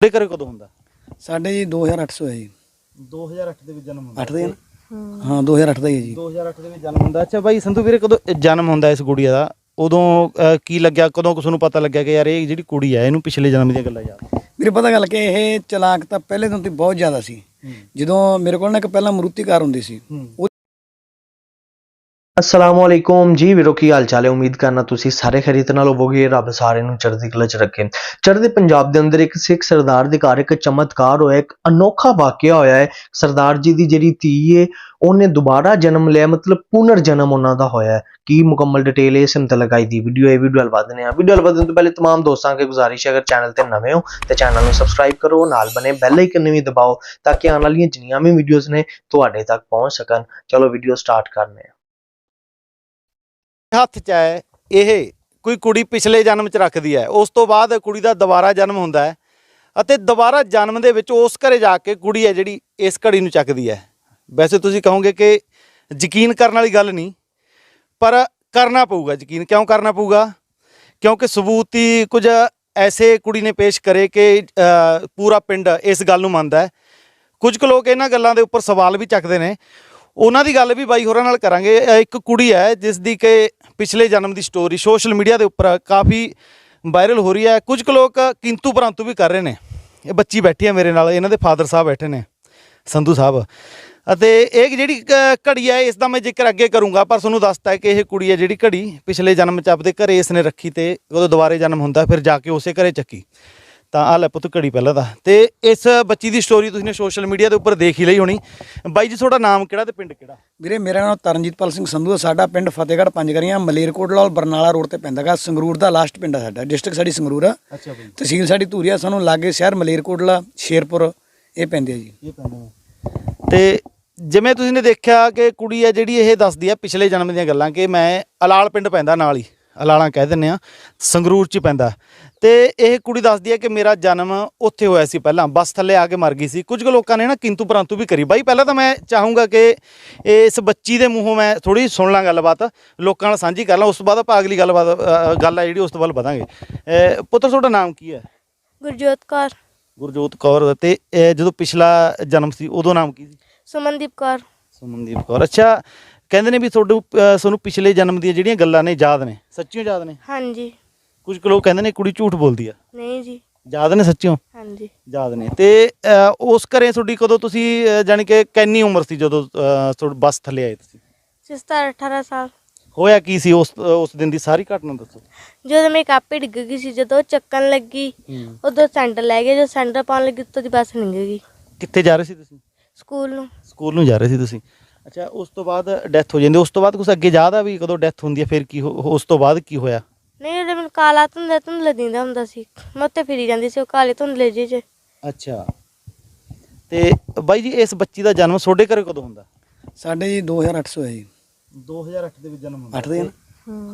ਤੁਹਾਡੇ ਘਰੇ ਕਦੋਂ ਹੁੰਦਾ? ਸਾਡੇ ਜੀ 2800 ਹੈ ਜੀ। 2008 ਦੇ ਵਿੱਚ ਜਨਮ ਹੁੰਦਾ। 8 ਦੇ ਹੈ ਨਾ? ਹਾਂ। 2008 ਦਾ ਹੀ ਹੈ ਜੀ। 2008 ਦੇ ਵਿੱਚ ਜਨਮ ਹੁੰਦਾ। ਅੱਛਾ ਬਾਈ ਸੰਧੂ ਵੀਰੇ ਕਦੋਂ ਜਨਮ ਹੁੰਦਾ ਇਸ ਗੁੜੀਆ ਦਾ? ਉਦੋਂ ਕੀ ਲੱਗਿਆ? ਕਦੋਂ ਕੁ ਤੁਹਾਨੂੰ ਪਤਾ ਲੱਗਿਆ ਕਿ ਯਾਰ ਇਹ ਜਿਹੜੀ ਕੁੜੀ ਹੈ ਇਹਨੂੰ ਪਿਛਲੇ ਜਨਮ ਦੀਆਂ ਗੱਲਾਂ ਯਾਦ ਮੇਰੇ ਪਤਾ ਗੱਲ ਕਿ ਇਹ ਚਲਾਕ ਤਾਂ ਪਹਿਲੇ ਦਿਨ ਤੋਂ ਹੀ ਬਹੁਤ ਜ਼ਿਆਦਾ ਸੀ। ਜਦੋਂ ਮੇਰੇ ਕੋਲ ਨਾ ਇੱਕ ਪਹਿਲਾਂ ਮਰੂਤੀ ਕਾਰ ਹੁੰਦੀ ਸੀ ਉਹ ਅਸਲਾਮ ਵਾਲੇਕੁਮ ਜੀ ਵੀਰੋ ਕੀ ਹਾਲ ਚਾਲ ਹੈ ਉਮੀਦ ਕਰਨਾ ਤੁਸੀਂ ਸਾਰੇ ਖਰੀਦ ਨਾਲ ਹੋਵੋਗੇ ਰੱਬ ਸਾਰਿਆਂ ਨੂੰ ਚੜ੍ਹਦੀ ਕਲਾ ਚ ਰੱਖੇ ਚੜ੍ਹਦੇ ਪੰਜਾਬ ਦੇ ਅੰਦਰ ਇੱਕ ਸਿੱਖ ਸਰਦਾਰ ਦੇ ਘਰ ਇੱਕ ਚਮਤਕਾਰ ਹੋਇਆ ਇੱਕ ਅਨੋਖਾ ਵਾਕਿਆ ਹੋਇਆ ਹੈ ਸਰਦਾਰ ਜੀ ਦੀ ਜਿਹੜੀ ਧੀ ਹੈ ਉਹਨੇ ਦੁਬਾਰਾ ਜਨਮ ਲਿਆ ਮਤਲਬ ਪੁਨਰ ਜਨਮ ਉਹਨਾਂ ਦਾ ਹੋਇਆ ਹੈ ਕੀ ਮੁਕੰਮਲ ਡਿਟੇਲ ਇਸ ਸਿਮਤ ਲਗਾਈ ਦੀ ਵੀਡੀਓ ਹੈ ਵੀਡੀਓ ਹਲ ਵਧਨੇ ਆ ਵੀਡੀਓ ਹਲ ਵਧਣ ਤੋਂ ਪਹਿਲੇ तमाम ਦੋਸਤਾਂ ਕੇ ਗੁਜ਼ਾਰਿਸ਼ ਹੈ ਅਗਰ ਚੈਨਲ ਤੇ ਨਵੇਂ ਹੋ ਤੇ ਚੈਨਲ ਨੂੰ ਸਬਸਕ੍ਰਾਈਬ ਕਰੋ ਨਾਲ ਬਨੇ ਬੈਲ ਆਈਕਨ ਵੀ ਦਬਾਓ ਤਾਂ ਕਿ ਆਉਣ ਵਾਲੀਆਂ ਜਿੰਨੀਆਂ ਵੀ ਵੀਡੀਓਜ਼ ਨੇ ਤੁਹਾਡੇ ਤੱਕ ਪਹੁੰਚ ਸਕਣ ਚਲੋ ਵੀਡੀਓ ਸਟਾਰਟ ਕਰਨੇ ਆ ਹੱਥ 'ਚ ਹੈ, ਇਹ ਕੋਈ ਕੁੜੀ ਪਿਛਲੇ ਜਨਮ 'ਚ ਰੱਖਦੀ ਹੈ, ਉਸ ਤੋਂ ਬਾਅਦ ਕੁੜੀ ਦਾ ਦੁਬਾਰਾ ਜਨਮ ਹੁੰਦਾ ਹੈ ਅਤੇ ਦੁਬਾਰਾ ਜਨਮ ਦੇ ਵਿੱਚ ਉਸ ਘਰੇ ਜਾ ਕੇ ਕੁੜੀ ਹੈ ਜਿਹੜੀ ਇਸ ਘੜੀ ਨੂੰ ਚੱਕਦੀ ਹੈ। ਵੈਸੇ ਤੁਸੀਂ ਕਹੋਗੇ ਕਿ ਯਕੀਨ ਕਰਨ ਵਾਲੀ ਗੱਲ ਨਹੀਂ, ਪਰ ਕਰਨਾ ਪਊਗਾ ਯਕੀਨ। ਕਿਉਂ ਕਰਨਾ ਪਊਗਾ? ਕਿਉਂਕਿ ਸਬੂਤ ਹੀ ਕੁਝ ਐਸੇ ਕੁੜੀ ਨੇ ਪੇਸ਼ ਕਰੇ ਕਿ ਪੂਰਾ ਪਿੰਡ ਇਸ ਗੱਲ ਨੂੰ ਮੰਨਦਾ ਹੈ। ਕੁਝ ਕੁ ਲੋਕ ਇਹਨਾਂ ਗੱਲਾਂ ਦੇ ਉੱਪਰ ਸਵਾਲ ਵੀ ਚੱਕਦੇ ਨੇ। ਉਹਨਾਂ ਦੀ ਗੱਲ ਵੀ ਬਾਈ ਹੋਰਾਂ ਨਾਲ ਕਰਾਂਗੇ। ਅ, ਇੱਕ ਕੁੜੀ ਹੈ ਜਿਸ ਦੀ ਕਿ ਪਿਛਲੇ ਜਨਮ ਦੀ ਸਟੋਰੀ ਸੋਸ਼ਲ ਮੀਡੀਆ ਦੇ ਉੱਪਰ ਕਾਫੀ ਵਾਇਰਲ ਹੋ ਰਹੀ ਹੈ। ਕੁਝ ਕੁ ਲੋਕ ਕਿੰਤੂ ਪਰੰਤੂ ਵੀ ਕਰ ਰਹੇ ਨੇ। ਇਹ ਬੱਚੀ ਬੈਠੀ ਹੈ ਮੇਰੇ ਨਾਲ ਇਹਨਾਂ ਦੇ ਫਾਦਰ ਸਾਹਿਬ ਬੈਠੇ ਨੇ ਸੰਧੂ ਸਾਹਿਬ। ਅਤੇ ਇਹ ਜਿਹੜੀ ਕ- ਘੜੀ ਹੈ ਇਸ ਦਾ ਮੈਂ ਜ਼ਿਕਰ ਅੱਗੇ ਕਰੂੰਗਾ ਪਰ ਤੁਹਾਨੂੰ ਦੱਸਤਾ ਹੈ ਕਿ ਇਹ ਕੁੜੀ ਹੈ ਜਿਹੜੀ ਘੜੀ ਪਿਛਲੇ ਜਨਮ ਚ ਆਪਦੇ ਘਰੇ ਇਸ ਨੇ ਰੱਖੀ ਤੇ ਉਦੋਂ ਦੁਬਾਰੇ ਜਨਮ ਹੁੰਦਾ ਫਿਰ ਜਾ ਕੇ ਉਸੇ ਘਰੇ ਚੱਕੀ। ਤਾਂ ਆ ਲੈ ਪੁੱਤ ਘੜੀ ਪਹਿਲਾਂ ਦਾ। ਤੇ ਇਸ ਬੱਚੀ ਦੀ ਸਟੋਰੀ ਤੁਸੀਂ ਨੇ ਸੋਸ਼ਲ ਮੀਡੀਆ ਦੇ ਉੱਪਰ ਦੇਖ ਹੀ ਲਈ ਹੋਣੀ। ਬਾਈ ਜੀ ਤੁਹਾਡਾ ਨਾਮ ਕਿਹੜਾ ਤੇ ਪਿੰਡ ਕਿਹੜਾ? ਵੀਰੇ ਮੇਰਾ ਨਾਮ ਤਰਨਜੀਤਪਾਲ ਸਿੰਘ ਸੰਧੂ ਹੈ ਸਾਡਾ ਪਿੰਡ ਫਤਿਹਗੜ੍ਹ ਪੰਜਗਰੀਆਂ ਮਲੇਰਕੋਟਲਾ ਬਰਨਾਲਾ ਰੋਡ ਤੇ ਪੈਂਦਾਗਾ ਸੰਗਰੂਰ ਦਾ ਲਾਸਟ ਪਿੰਡ ਹੈ ਸਾਡਾ। ਡਿਸਟ੍ਰਿਕਟ ਸਾਡੀ ਸੰਗਰੂਰ ਆ। ਅੱਛਾ ਬਾਈ। ਤਹਿਸੀਲ ਸਾਡੀ ਧੂਰੀਆ ਸਾਨੂੰ ਲਾਗੇ ਸ਼ਹਿਰ ਮਲੇਰਕੋਟਲਾ ਸ਼ੇਰਪੁਰ ਇਹ ਪੈਂਦੇ ਆ ਜੀ। ਇਹ ਪਿੰਡ ਤੇ ਜਿਵੇਂ ਤੁਸੀਂ ਨੇ ਦੇਖਿਆ ਕਿ ਕੁੜੀ ਹੈ ਜਿਹੜੀ ਇਹ ਦੱਸਦੀ ਹੈ ਪਿਛਲੇ ਜਨਮ ਦੀਆਂ ਗੱਲਾਂ ਕਿ ਮੈਂ ਅਲਾਲ ਪਿੰਡ ਪੈਂਦਾ ਨਾਲ ਹੀ। ਅਲਾਲਾਂ ਕਹਿ ਦਿੰਨੇ ਆ ਸੰਗਰੂਰ ਚ ਪੈਂਦਾ। ਤੇ ਇਹ ਕੁੜੀ ਦੱਸਦੀ ਹੈ ਕਿ ਮੇਰਾ ਜਨਮ ਉੱਥੇ ਹੋਇਆ ਸੀ ਪਹਿਲਾਂ ਬੱਸ ਥੱਲੇ ਆ ਕੇ ਮਰ ਗਈ ਸੀ। ਕੁਝ ਕੁ ਲੋਕਾਂ ਨੇ ਨਾ ਕਿੰਤੂ ਪਰੰਤੂ ਵੀ ਕਰੀ। ਬਾਈ ਪਹਿਲਾਂ ਤਾਂ ਮੈਂ ਚਾਹੂੰਗਾ ਕਿ ਇਸ ਬੱਚੀ ਦੇ ਮੂੰਹੋਂ ਮੈਂ ਥੋੜੀ ਸੁਣ ਲਾਂ ਗੱਲਬਾਤ ਲੋਕਾਂ ਨਾਲ ਸਾਂਝੀ ਕਰ ਲਾਂ। ਉਸ ਤੋਂ ਬਾਅਦ ਆਪਾਂ ਅਗਲੀ ਗੱਲਬਾਤ ਗੱਲ ਹੈ ਜਿਹੜੀ ਉਸ ਤੋਂ ਬਾਅਦ ਵਧਾਂਗੇ। ਪੁੱਤਰ ਤੁਹਾਡਾ ਨਾਮ ਕੀ ਹੈ? ਗੁਰਜੋਤ ਕੌਰ। ਗੁਰਜੋਤ ਕੌਰ ਤੇ ਇਹ ਜਦੋਂ ਪਿਛਲਾ ਜਨਮ ਸੀ ਉਦੋਂ ਨਾਮ ਕੀ ਸੀ? ਸੁਮਨਦੀਪ ਕੌਰ। ਸੁਮਨਦੀਪ ਕੌਰ। ਅੱਛਾ ਕਹਿੰਦੇ ਨੇ ਵੀ ਤੁਹਾਨੂੰ ਤੁਹਾਨੂੰ ਪਿਛਲੇ ਜਨਮ ਦੀਆਂ ਜਿਹੜੀਆਂ ਗੱਲਾਂ ਨੇ ਯਾਦ ਨੇ ਸੱਚੀਓ ਯਾਦ ਨੇ? ਹਾਂਜੀ। ਕੁਝ ਲੋਕ ਕਹਿੰਦੇ ਨੇ ਕੁੜੀ ਝੂਠ ਬੋਲਦੀ ਆ। ਨਹੀਂ ਜੀ। ਯਾਦ ਨੇ ਸੱਚੀਓ? ਹਾਂਜੀ। ਯਾਦ ਨੇ। ਤੇ ਉਸ ਘਰੇ ਤੁਹਾਡੀ ਕਦੋਂ ਤੁਸੀਂ ਜਾਣੀ ਕਿ ਕਿੰਨੀ ਉਮਰ ਸੀ ਜਦੋਂ ਤੁਹਾਡੇ ਬੱਸ ਥੱਲੇ ਆਏ ਤੁਸੀਂ? ਸਿਸਟਰ 18 ਸਾਲ। ਹੋਇਆ ਕੀ ਸੀ ਉਸ ਉਸ ਦਿਨ ਦੀ ਸਾਰੀ ਘਟਨਾ ਦੱਸੋ? ਜਦੋਂ ਮੇਰੀ ਕਾਪੀ ਡਿੱਗ ਗਈ ਸੀ ਜਦੋਂ ਉਹ ਚੱਕਣ ਲੱਗੀ ਉਦੋਂ ਸੈਂਟਰ ਲੈ ਗਏ ਜਦੋਂ ਸੈਂਟਰ ਪਾਉਣ ਲੱਗੀ ਉੱਤੋਂ ਦੀ ਬੱਸ ਨਿੰਗ ਗਈ। ਕਿੱਥੇ ਜਾ ਰਹੇ ਸੀ ਤੁਸੀਂ? ਸਕੂਲ ਨੂੰ। ਸਕੂਲ ਨੂੰ ਜਾ ਰਹੇ ਸੀ ਤੁਸੀਂ? ਅੱਛਾ ਉਸ ਤੋਂ ਬਾਅਦ ਡੈਥ ਹੋ ਜਾਂਦੀ ਉਸ ਤੋਂ ਬਾਅਦ ਕੁਝ ਅੱਗੇ ਆ ਵੀ ਕਦੋਂ ਡੈਥ ਹੁੰਦੀ ਹੈ ਫਿਰ ਕੀ ਹੋ- ਉਸ ਤੋਂ ਬਾਅਦ ਕੀ ਹੋਇਆ? ਨਹੀਂ ਉਹਦੇ ਮੈਨੂੰ ਕਾਲਾ ਧੁੰਦਲਾ ਧੁੰਦਲਾ ਦਿੰਦਾ ਹੁੰਦਾ ਸੀ। ਮੈਂ ਉੱਤੇ ਫਿਰੀ ਜਾਂਦੀ ਸੀ ਉਹ ਕਾਲੇ ਧੁੰਦਲੇ ਜਿਹੇ 'ਚ ਅੱਛਾ। ਤੇ ਬਾਈ ਜੀ ਇਸ ਬੱਚੀ ਦਾ ਜਨਮ ਤੁਹਾਡੇ ਘਰੇ ਕਦੋਂ ਹੁੰਦਾ? ਸਾਡੇ ਜੀ 2800 ਹੈ ਜੀ। 2008 ਦੇ ਵਿੱਚ ਜਨਮ 8 ਦੇ ਹੈ ਨਾ?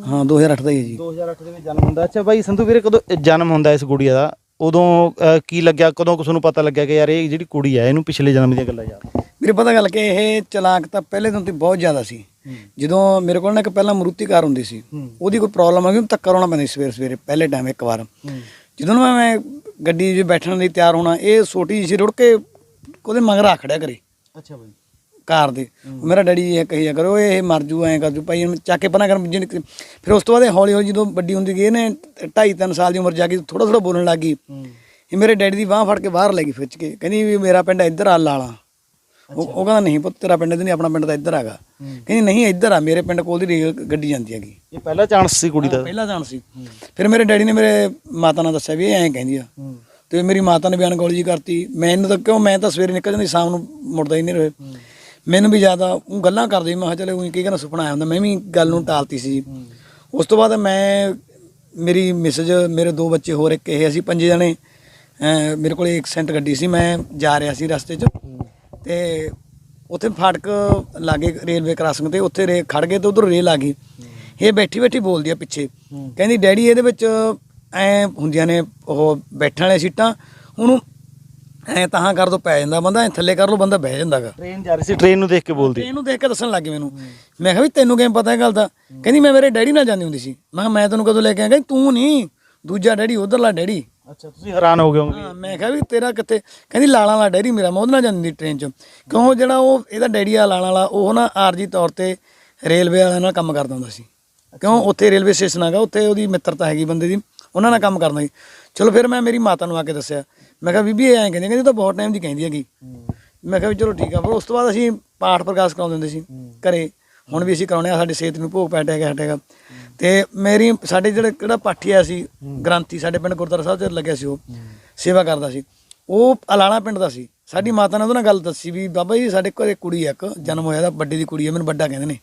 ਹਾਂ। 2008 ਦਾ ਹੀ ਹੈ ਜੀ। 2008 ਦੇ ਵਿੱਚ ਜਨਮ ਹੁੰਦਾ। ਅੱਛਾ ਬਾਈ ਸੰਧੂ ਵੀਰੇ ਕਦੋਂ ਜਨਮ ਹੁੰਦਾ ਇਸ ਗੁੜੀਆ ਦਾ? ਉਦੋਂ ਅਹ, ਕੀ ਲੱਗਿਆ? ਕਦੋਂ ਕੁ ਤੁਹਾਨੂੰ ਪਤਾ ਲੱਗਿਆ ਕਿ ਯਾਰ ਇਹ ਜਿਹੜੀ ਕੁੜੀ ਹੈ ਇਹਨੂੰ ਪਿਛਲੇ ਜਨਮ ਦੀਆਂ ਗੱਲਾਂ ਯਾਦ ਮੇਰੇ ਪਤਾ ਗੱਲ ਕਿ ਇਹ ਚਲਾਕ ਤਾਂ ਪਹਿਲੇ ਦਿਨ ਤੋਂ ਬਹੁਤ ਜ਼ਿਆਦਾ ਸੀ। ਜਦੋਂ ਮੇਰੇ ਕੋਲ ਨਾ ਇੱਕ ਪਹਿਲਾਂ ਮਰੂਤੀ ਕਾਰ ਹੁੰਦੀ ਸੀ ਉਹਦੀ ਕੋਈ ਪ੍ਰੋਬਲਮ ਆ ਗਈ ਉਹਨੂੰ ਧੱਕਾ ਲਾਉਣਾ ਪੈਂਦਾ ਸਵੇਰੇ ਸਵੇਰੇ ਪਹਿਲੇ ਟਾਈਮ ਇੱਕ ਵਾਰ। ਜਦੋਂ ਨਾ ਮੈਂ ਗੱਡੀ 'ਚ ਬੈਠਣ ਲਈ ਤਿਆਰ ਹੋਣਾ ਇਹ ਛੋਟੀ ਜਿਹੀ ਰੁੜ ਕੇ ਉਹਦੇ ਮਗਰ ਆ ਖੜਿਆ ਕਰੇ। ਅੱਛਾ ਬਾਈ। ਕਾਰ ਦੇ। ਮੇਰਾ ਡੈਡੀ ਇਹ ਕਹੀਆ ਕਰੋ ਇਹ ਮਰ ਜੂ ਐਂ ਕਰ ਜੂ ਭਾਈ ਇਹਨੂੰ ਚੱਕ ਕੇ ਪਨਾ ਕਰ ਫਿਰ ਉਸ ਤੋਂ ਬਾਅਦ ਹੌਲੀ ਹੌਲੀ ਜਦੋਂ ਵੱਡੀ ਹੁੰਦੀ ਗਈ ਇਹਨੇ 2.5 3 ਸਾਲ ਦੀ ਉਮਰ ਜਾ ਕੇ ਥੋੜਾ ਥੋੜਾ ਬੋਲਣ ਲੱਗ ਗਈ। ਇਹ ਮੇਰੇ ਡੈਡੀ ਦੀ ਬਾਹ ਫੜ ਕੇ ਬਾਹਰ ਲੈ ਗਈ ਖਿੱਚ ਕੇ। ਕਹਿੰਦੀ ਵੀ ਮੇਰਾ ਪਿੰਡ ਇੱਧਰ ਆ ਲਾਲਾ। ਉਹ ਉਹ ਕਹਿੰਦਾ ਨਹੀਂ ਪੁੱਤ ਤੇਰਾ ਪਿੰਡ ਇੱਧਰ ਨਹੀਂ ਆਪਣਾ ਪਿੰਡ ਤਾਂ ਇੱਧਰ ਹੈਗਾ। ਕਹਿੰਦੀ ਨਹੀਂ ਇੱਧਰ ਆ ਮੇਰੇ ਪਿੰਡ ਕੋਲ ਦੀ ਰੇਲ ਗੱਡੀ ਜਾਂਦੀ ਹੈਗੀ। ਇਹ ਪਹਿਲਾ ਚਾਂਸ ਸੀ ਕੁੜੀ ਦਾ। ਪਹਿਲਾ ਜਾਣ ਸੀ। ਫਿਰ ਮੇਰੇ ਡੈਡੀ ਨੇ ਮੇਰੇ ਮਾਤਾ ਨਾਲ ਦੱਸਿਆ ਵੀ ਇਹ ਐਂ ਕਹਿੰਦੀ ਆ। ਤੇ ਮੇਰੀ ਮਾਤਾ ਨੇ ਬਿਆਨ ਗੋਲੀ ਜੀ ਕਰਤੀ ਮੈਨੂੰ ਤਾਂ ਕਿਉਂ ਮੈਂ ਤਾਂ ਸਵੇਰੇ ਨਿਕਲ ਜਾਂਦੀ ਸ਼ਾਮ ਨੂੰ ਮੁੜਦਾ ਹੀ ਨਹੀਂ ਰਹੇ। ਮੈਨੂੰ ਵੀ ਜ਼ਿਆਦਾ ਉਹ ਗੱਲਾਂ ਕਰਦੀ ਮੈਂ ਕਿਹਾ ਚਲੇ ਉਹੀ ਕੀ ਕਹਿੰਦਾ ਸੁਪਨਾ ਆਇਆ ਹੁੰਦਾ। ਮੈਂ ਵੀ ਗੱਲ ਨੂੰ ਟਾਲਤੀ ਸੀ। ਉਸ ਤੋਂ ਬਾਅਦ ਮੈਂ ਮੇਰੀ ਮਿਸਜ ਮੇਰੇ ਦੋ ਬੱਚੇ ਹੋਰ ਇੱਕ ਇਹ ਅਸੀਂ ਪੰਜੇ ਜਣੇ ਮੇਰੇ ਕੋਲ ਇੱਕ ਸੈਂਟ ਗੱਡੀ ਸੀ ਮੈਂ ਜਾ ਰਿਹਾ ਸੀ ਰਸਤੇ 'ਚ। ਤੇ ਉੱਥੇ ਫਾਟਕ ਲਾਗੇ ਰੇਲਵੇ ਕ੍ਰਾਸਿੰਗ ਤੇ ਉੱਥੇ ਰੇ ਖੜ ਗਏ ਤੇ ਉਧਰ ਰੇਲ ਆ ਗਈ। ਇਹ ਬੈਠੀ ਬੈਠੀ ਬੋਲਦੀ ਆ ਪਿੱਛੇ। ਕਹਿੰਦੀ ਡੈਡੀ ਇਹਦੇ ਵਿੱਚ ਐ ਹੁੰਦੀਆਂ ਨੇ ਉਹ ਬੈਠਣ ਵਾਲੀਆਂ ਸੀਟਾਂ। ਉਹਨੂੰ ਐ ਤਾਂ ਕਰ ਦੋ ਪੈ ਜਾਂਦਾ ਬੰਦਾ ਐ ਥੱਲੇ ਕਰ ਲੋ ਬੰਦਾ ਬਹਿ ਜਾਂਦਾਗਾ। ਟ੍ਰੇਨ ਜਾ ਰਹੀ ਸੀ ਟ੍ਰੇਨ ਨੂੰ ਦੇਖ ਕੇ ਬੋਲਦੀ। ਇਹਨੂੰ ਦੇਖ ਕੇ ਦੱਸਣ ਲੱਗੀ ਮੈਨੂੰ। ਮੈਂ ਕਿਹਾ ਵੀ ਤੈਨੂੰ ਕਿਵੇਂ ਪਤਾ ਇਹ ਗੱਲ ਦਾ? ਕਹਿੰਦੀ ਮੈਂ ਮੇਰੇ ਡੈਡੀ ਨਾਲ ਜਾਂਦੀ ਹੁੰਦੀ ਸੀ। ਮੈਂ ਕਿਹਾ ਮੈਂ ਤੈਨੂੰ ਕਦੋਂ ਲੈ ਕੇ ਆਇਆ? ਕਹਿੰਦੀ ਤੂੰ ਨਹੀਂ ਦੂਜਾ ਡੈਡੀ ਉਧਰਲਾ ਡੈਡੀ। ਅੱਛਾ ਤੁਸੀਂ ਹੈਰਾਨ ਹੋ ਗਏ ਹੋਗੇ ਹਾਂ ਮੈਂ ਕਿਹਾ ਵੀ ਤੇਰਾ ਕਿੱਥੇ? ਕਹਿੰਦੀ ਲਾਲਾਂ ਵਾਲਾ ਡੈਰੀ ਮੇਰਾ ਮੈਂ ਉਹਦੇ ਨਾਲ ਜਾਂਦੀ ਟ੍ਰੇਨ 'ਚ। ਕਿਉਂ ਜਿਹੜਾ ਉਹ ਇਹਦਾ ਡੈਡੀ ਆ ਲਾਲਾਂ ਵਾਲਾ ਉਹ ਨਾ ਆਰਜੀ ਤੌਰ ਤੇ ਰੇਲਵੇ ਵਾਲਿਆਂ ਨਾਲ ਕੰਮ ਕਰਦਾ ਹੁੰਦਾ ਸੀ। ਕਿਉਂ? ਉੱਥੇ ਰੇਲਵੇ ਸਟੇਸ਼ਨ ਹੈਗਾ ਉੱਥੇ ਉਹਦੀ ਮਿੱਤਰਤਾ ਹੈਗੀ ਬੰਦੇ ਦੀ ਉਹਨਾਂ ਨਾਲ ਕੰਮ ਕਰਦਾ ਸੀ। ਚਲੋ ਫਿਰ ਮੈਂ ਮੇਰੀ ਮਾਤਾ ਨੂੰ ਆ ਕੇ ਦੱਸਿਆ। ਮੈਂ ਕਿਹਾ ਬੀਬੀ ਐਂ ਕਹਿੰਦੀ ਕਹਿੰਦੀ ਤਾਂ ਬਹੁਤ ਟਾਈਮ ਦੀ ਕਹਿੰਦੀ ਹੈਗੀ। ਮੈਂ ਕਿਹਾ ਵੀ ਚਲੋ ਠੀਕ ਆ ਫਿਰ ਉਸ ਤੋਂ ਬਾਅਦ ਅਸੀਂ ਪਾਠ ਪ੍ਰਕਾਸ਼ ਕਰਾਉਂਦੇ ਹੁੰਦੇ ਸੀ ਘਰੇ। ਹੁਣ ਵੀ ਅਸੀਂ ਕਰਾਉਣੇ ਆ ਸਾਡੀ ਸਿਹਤ ਨੂੰ ਭੋਗ ਪੈਟਿਆ ਹਟੇਗਾ ਤੇ ਮੇਰੀ, ਸਾਡੇ ਜਿਹੜੇ ਕਿਹੜਾ ਪਾਠੀ ਆ ਸੀ, ਗ੍ਰੰਥੀ, ਸਾਡੇ ਪਿੰਡ ਗੁਰਦੁਆਰਾ ਸਾਹਿਬ 'ਚ ਲੱਗਿਆ ਸੀ ਉਹ, ਸੇਵਾ ਕਰਦਾ ਸੀ। ਉਹ ਅਲਾਣਾ ਪਿੰਡ ਦਾ ਸੀ। ਸਾਡੀ ਮਾਤਾ ਨੇ ਉਹਦੇ ਨਾਲ ਗੱਲ ਦੱਸੀ ਵੀ, ਬਾਬਾ ਜੀ, ਸਾਡੇ ਘਰੇ ਕੁੜੀ ਆ, ਇੱਕ ਜਨਮ ਹੋਇਆ ਦਾ ਵੱਡੇ ਦੀ ਕੁੜੀ ਆ, ਮੈਨੂੰ ਵੱਡਾ ਕਹਿੰਦੇ ਨੇ।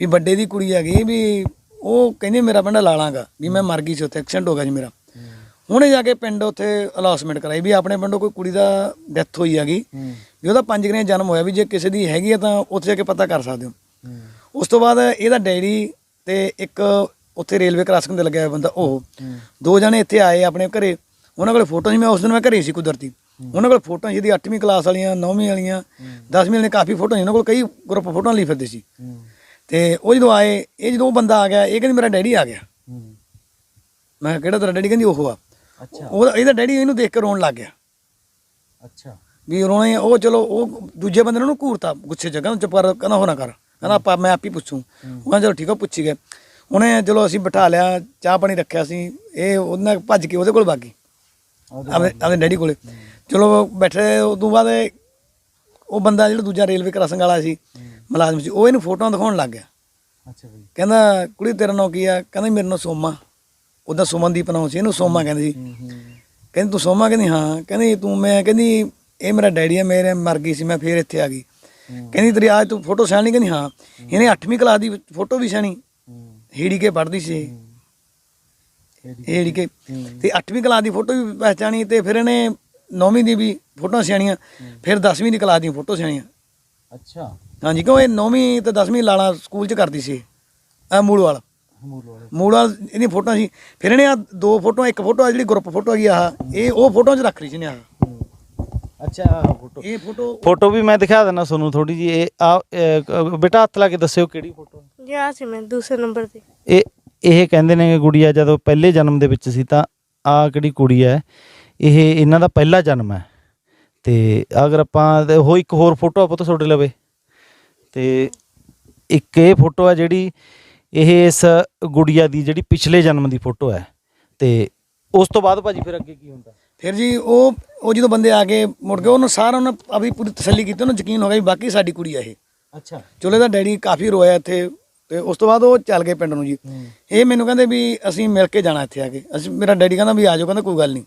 ਵੀ ਵੱਡੇ ਦੀ ਕੁੜੀ ਹੈਗੀ ਵੀ ਉਹ ਕਹਿੰਦੀ ਮੇਰਾ ਪਿੰਡ ਲਾਲਾਂਗਾ, ਵੀ ਮੈਂ ਮਰ ਗਈ ਸੀ ਉੱਥੇ ਐਕਸੀਡੈਂਟ ਹੋ ਗਿਆ ਜੀ ਮੇਰਾ। ਹੁਣੇ ਜਾ ਕੇ ਪਿੰਡ ਉੱਥੇ ਅਲਾਸਮੈਂਟ ਕਰਾਈ ਵੀ ਆਪਣੇ ਪਿੰਡੋਂ ਕੋਈ ਕੁੜੀ ਦਾ ਡੈਥ ਹੋਈ ਹੈਗੀ, ਵੀ ਉਹਦਾ ਪੰਜ ਗਰੇ ਜਨਮ ਹੋਇਆ, ਵੀ ਜੇ ਕਿਸੇ ਦੀ ਹੈਗੀ ਆ ਤਾਂ ਉੱਥੇ ਜਾ ਕੇ ਪਤਾ ਕਰ ਸਕਦੇ ਹੋ। ਉਸ ਤੋਂ ਬਾਅਦ ਇਹਦਾ ਡੈਡੀ ਤੇ ਇੱਕ ਉੱਥੇ ਰੇਲਵੇ ਕ੍ਰਾਸਿੰਗ ਤੇ ਲੱਗਿਆ ਹੋਇਆ ਬੰਦਾ ਉਹ। ਦੋ ਜਣੇ ਇੱਥੇ ਆਏ ਆਪਣੇ ਘਰੇ। ਉਹਨਾਂ ਕੋਲ ਫੋਟੋ ਸੀ ਮੈਂ ਉਸ ਦਿਨ ਮੈਂ ਘਰੇ ਸੀ ਕੁਦਰਤੀ। ਉਹਨਾਂ ਕੋਲ ਫੋਟੋ ਜਿਹਦੀ 8ਵੀਂ ਕਲਾਸ ਵਾਲੀਆਂ 9ਵੀਂ ਵਾਲੀਆਂ 10ਵੀਂ ਵਾਲੀਆਂ ਕਾਫੀ ਫੋਟੋ ਸੀ। ਉਹਨਾਂ ਕੋਲ ਕਈ ਗਰੁੱਪ ਫੋਟੋਆਂ ਲਈ ਫਿਰਦੇ ਸੀ। ਤੇ ਉਹ ਜਦੋਂ ਆਏ ਇਹ ਜਦੋਂ ਉਹ ਬੰਦਾ ਆ ਗਿਆ ਇਹ ਕਹਿੰਦੀ ਮੇਰਾ ਡੈਡੀ ਆ ਗਿਆ। ਮੈਂ ਕਿਹਾ ਕਿਹੜਾ ਤੇਰਾ ਡੈਡੀ? ਕਹਿੰਦੀ ਉਹ ਆ। ਅੱਛਾ। ਉਹ ਇਹਦਾ ਡੈਡੀ ਇਹਨੂੰ ਦੇਖ ਕੇ ਰੋਣ ਲੱਗ ਗਿਆ। ਅੱਛਾ। ਵੀ ਰੋਣਾ ਉਹ ਚਲੋ ਉਹ ਦੂਜੇ ਬੰਦੇ ਨੇ ਘੂਰਤਾ ਗੁੱਸੇ ਚ ਕਹਿੰਦਾ ਚੁੱਪ ਕਰ ਕਹਿੰਦਾ ਹੋ ਨਾ ਕਰ। ਕਹਿੰਦਾ ਆਪਾਂ ਮੈਂ ਆਪ ਹੀ ਪੁੱਛੂ। ਉਹ ਕਹਿੰਦਾ ਚਲੋ ਠੀਕ ਆ ਪੁੱਛੀ ਗਏ। ਉਹਨੇ ਚਲੋ ਅਸੀਂ ਬਿਠਾ ਲਿਆ ਚਾਹ ਪਾਣੀ ਰੱਖਿਆ ਸੀ ਇਹ ਉਹਨਾਂ ਭੱਜ ਕੇ ਉਹਦੇ ਕੋਲ ਵਗ ਗਈ। ਆਪਣੇ ਡੈਡੀ ਕੋਲੇ। ਚਲੋ ਬੈਠੇ ਉਸ ਤੋਂ ਬਾਅਦ ਉਹ ਬੰਦਾ ਜਿਹੜਾ ਦੂਜਾ ਰੇਲਵੇ ਕ੍ਰਾਸਿੰਗ ਵਾਲਾ ਸੀ ਮੁਲਾਜ਼ਮ ਸੀ ਉਹ ਇਹਨੂੰ ਫੋਟੋਆਂ ਦਿਖਾਉਣ ਲੱਗ ਗਿਆ। ਅੱਛਾ ਬਈ ਕਹਿੰਦਾ ਕੁੜੀ ਤੇਰਾ ਨਾਂ ਕੀ ਆ? ਕਹਿੰਦਾ ਮੇਰੇ ਨਾਂ ਸੋਮਾ। ਉਹਦਾ ਸੁਮਨਦੀਪ ਨਾਮ ਸੀ ਇਹਨੂੰ ਸੋਮਾ ਕਹਿੰਦੇ ਸੀ। ਕਹਿੰਦੀ ਤੂੰ ਸੋਮਾ ਕਹਿੰਦੀ? ਹਾਂ। ਕਹਿੰਦੀ ਤੂੰ ਮੈਂ ਕਹਿੰਦੀ ਇਹ ਮੇਰਾ ਡੈਡੀ ਆ ਮੇਰੇ ਮਰ ਗਈ ਸੀ ਮੈਂ ਫੇਰ ਇੱਥੇ ਆ ਗਈ। ਕਹਿੰਦੀ ਤੇਰੀ ਆਜ ਤੂੰ ਫੋਟੋ ਸਿਆਣੀ ਕਹਿੰਦੀ ਹਾਂ। ਇਹਨੇ 8ਵੀਂ ਕਲਾਸ ਦੀ ਫੋਟੋ ਵੀ ਸਿਆਣੀ। ਹੀੜੀ ਕੇ ਪੜ੍ਹਦੀ ਸੀ। ਹੀੜੀ ਕੇ। ਤੇ 8ਵੀਂ ਕਲਾਸ ਦੀ ਫੋਟੋ ਵੀ ਪਹਿਚਾਣੀ ਤੇ ਫਿਰ ਇਹਨੇ 9ਵੀਂ ਦੀ ਵੀ ਫੋਟੋਆਂ ਸਿਆਣੀਆਂ। ਫਿਰ 10ਵੀਂ ਦੀ ਕਲਾਸ ਦੀਆਂ ਫੋਟੋ ਸਿਆਣੀਆਂ। ਅੱਛਾ। ਹਾਂਜੀ ਕਿਉਂ ਇਹ 9ਵੀਂ ਤੇ 10ਵੀਂ ਲਾਲਾ ਸਕੂਲ 'ਚ ਕਰਦੀ ਸੀ। ਆ ਮੂਲ ਵਾਲਾ। ਮੂਲ ਵਾਲੇ। ਮੂਲ ਵਾਲ ਇਹਦੀਆਂ ਫੋਟੋਆਂ ਸੀ। ਫਿਰ ਇਹਨੇ ਆ ਦੋ ਫੋਟੋਆਂ ਇੱਕ ਫੋਟੋ ਆ ਜਿਹੜੀ ਗਰੁੱਪ ਫੋਟੋ ਹੈਗੀ ਆ ਇਹ ਉਹ ਫੋਟੋਆਂ 'ਚ ਰੱਖ ਰਹੀ ਸੀ ਨੇ ਆ ਅੱਛਾ ਫੋਟੋ ਇਹ ਫੋਟੋ ਫੋਟੋ ਵੀ ਮੈਂ ਦਿਖਾ ਦਿੰਦਾ ਤੁਹਾਨੂੰ ਥੋੜੀ ਜੀ ਇਹ ਆ ਬੇਟਾ ਹੱਥ ਲਾ ਕੇ ਦੱਸਿਓ ਕਿਹੜੀ ਫੋਟੋ ਗਿਆ ਸੀ ਮੈਂ ਦੂਸਰੇ ਨੰਬਰ ਤੇ। ਇਹ ਇਹ ਕਹਿੰਦੇ ਨੇ ਕਿ ਗੁੜੀਆ ਜਦੋਂ ਪਹਿਲੇ ਜਨਮ ਦੇ ਵਿੱਚ ਸੀ ਤਾਂ ਆ ਕਿਹੜੀ ਕੁੜੀ ਹੈ। ਇਹ ਇਹਨਾਂ ਦਾ ਪਹਿਲਾ ਜਨਮ ਹੈ। ਤੇ ਅਗਰ ਆਪਾਂ ਤੇ ਉਹ ਇੱਕ ਹੋਰ ਫੋਟੋ ਆਪਾਂ ਤੁਹਾਡੇ ਲਵੇ। ਤੇ ਇੱਕ ਇਹ ਫੋਟੋ ਹੈ ਜਿਹੜੀ ਇਹ ਇਸ ਗੁੜੀਆ ਦੀ ਜਿਹੜੀ ਪਿਛਲੇ ਜਨਮ ਦੀ ਫੋਟੋ ਹੈ। ਤੇ ਉਸ ਤੋਂ ਬਾਅਦ ਭਾਜੀ ਫਿਰ ਅੱਗੇ ਕੀ ਹੁੰਦਾ? ਫਿਰ ਜੀ ਉਹ ਉਹ ਜਦੋਂ ਬੰਦੇ ਆ ਕੇ ਮੁੜ ਕੇ ਉਹਨੂੰ ਸਾਰਾ ਉਹਨਾਂ ਆਪਣੀ ਪੂਰੀ ਤਸੱਲੀ ਕੀਤੀ ਉਹਨੂੰ ਯਕੀਨ ਹੋ ਗਿਆ ਵੀ ਬਾਕੀ ਸਾਡੀ ਕੁੜੀ ਆ ਇਹ। ਅੱਛਾ। ਚਲੋ ਇਹਦਾ ਡੈਡੀ ਕਾਫੀ ਰੋਇਆ ਇੱਥੇ ਤੇ ਉਸ ਤੋਂ ਬਾਅਦ ਉਹ ਚੱਲ ਗਏ ਪਿੰਡ ਨੂੰ ਜੀ। ਇਹ ਮੈਨੂੰ ਕਹਿੰਦੇ ਵੀ ਅਸੀਂ ਮਿਲ ਕੇ ਜਾਣਾ ਇੱਥੇ ਆ ਕੇ। ਅਸੀਂ ਮੇਰਾ ਡੈਡੀ ਕਹਿੰਦਾ ਵੀ ਆ ਜਾਓ ਕਹਿੰਦਾ ਕੋਈ ਗੱਲ ਨਹੀਂ।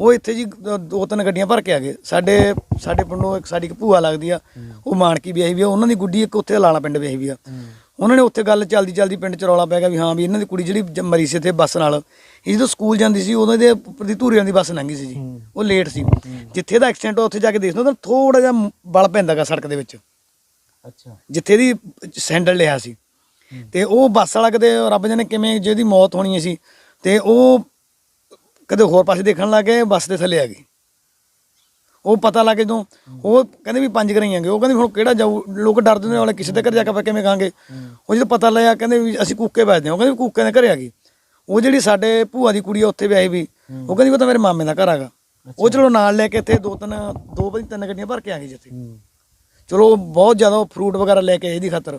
ਉਹ ਇੱਥੇ ਜੀ ਦ- ਦੋ ਤਿੰਨ ਗੱਡੀਆਂ ਭਰ ਕੇ ਆ ਗਏ। ਸਾਡੇ ਸਾਡੇ ਪਿੰਡੋਂ ਇੱਕ ਸਾਡੀ ਇੱਕ ਭੂਆ ਲੱਗਦੀ ਆ। ਉਹ ਮਾਨਕੀ ਵਿਆਹੀ ਵੀ ਆ ਉਹਨਾਂ ਦੀ ਗੁੱਡੀ ਇੱਕ ਉੱਥੇ ਲਾਲਾ ਪਿੰਡ ਵਿਆਹੀ ਵੀ ਆ। ਉਹਨਾਂ ਨੇ ਉੱਥੇ ਗੱਲ ਚੱਲਦੀ ਚੱਲਦੀ ਪਿੰਡ ਚ ਰੌਲਾ ਪੈ ਗਿਆ ਵੀ ਹਾਂ ਵੀ ਇਹਨਾਂ ਦੀ ਕੁੜੀ ਜਿਹੜੀ ਜ- ਮਰੀ ਸੀ ਇੱਥੇ ਬੱਸ ਨਾਲ ਇਹ ਜਦੋਂ ਸਕੂਲ ਜਾਂਦੀ ਸੀ ਉਦੋਂ ਦੇ ਉੱਪਰ ਦੀ ਧੂਰੀਆਂ ਦੀ ਬੱਸ ਲੰਘੀ ਸੀ ਜੀ। ਉਹ ਲੇਟ ਸੀ। ਜਿੱਥੇ ਦਾ ਐਕਸੀਡੈਂਟ ਉੱਥੇ ਜਾ ਕੇ ਦੇਖਦੇ ਤਾਂ ਥੋੜਾ ਜਿਹਾ ਬਲ ਪੈਂਦਾਗਾ ਸੜਕ ਦੇ ਵਿੱਚ। ਅੱਛਾ। ਜਿੱਥੇ ਦੀ ਸੈਂਡਲ ਲਿਆ ਸੀ। ਤੇ ਉਹ ਬੱਸ ਵਾਲਾ ਕਦੇ ਰੱਬ ਜਾਣੇ ਕਿਵੇਂ ਜਿਹਦੀ ਮੌਤ ਹੋਣੀ ਸੀ ਤੇ ਉਹ ਕਦੇ ਹੋਰ ਪਾਸੇ ਦੇਖਣ ਲੱਗ ਗਏ ਬੱਸ ਦੇ ਥੱਲੇ ਆ ਗਈ। ਉਹ ਪਤਾ ਲੱਗ ਜਦੋਂ ਉਹ ਕਹਿੰਦੇ ਵੀ ਪੰਜ ਘਰਾਂ ਹੀ ਆਂਗੇ ਉਹ ਕਹਿੰਦੇ ਹੁਣ ਕਿਹੜਾ ਜਾਊ? ਲੋਕ ਡਰਦੇ ਨੇ ਵਾਲੇ ਕਿਸੇ ਦੇ ਘਰ ਜਾ ਕੇ ਆਪਾਂ ਕਿਵੇਂ ਖਾਂਗੇ? ਉਹ ਜਦੋਂ ਪਤਾ ਲੱਗਿਆ ਕਹਿੰਦੇ ਵੀ ਅਸੀਂ ਕੂਕੇ ਵੱਜਦੇ ਹਾਂ। ਉਹ ਕਹਿੰਦੇ ਕੂਕੇ ਦੇ ਘਰੇ ਆ ਗਈ। ਉਹ ਜਿਹੜੀ ਸਾਡੇ ਭੂਆ ਦੀ ਕੁੜੀ ਆ ਉੱਥੇ ਵਿਆਹੀ ਵੀ। ਉਹ ਕਹਿੰਦੀ ਉਹ ਤਾਂ ਮੇਰੇ ਮਾਮੇ ਦਾ ਘਰ ਹੈਗਾ। ਉਹ ਚਲੋ ਨਾਲ ਲੈ ਕੇ ਇੱਥੇ ਦੋ ਤਿੰਨ ਦੋ ਵਜੇ ਤਿੰਨ ਗੱਡੀਆਂ ਭਰ ਕੇ ਆ ਗਈ ਜਿੱਥੇ। ਚਲੋ ਉਹ ਬਹੁਤ ਜ਼ਿਆਦਾ ਫਰੂਟ ਵਗੈਰਾ ਲੈ ਕੇ ਆਏ ਇਹਦੀ ਖਾਤਰ।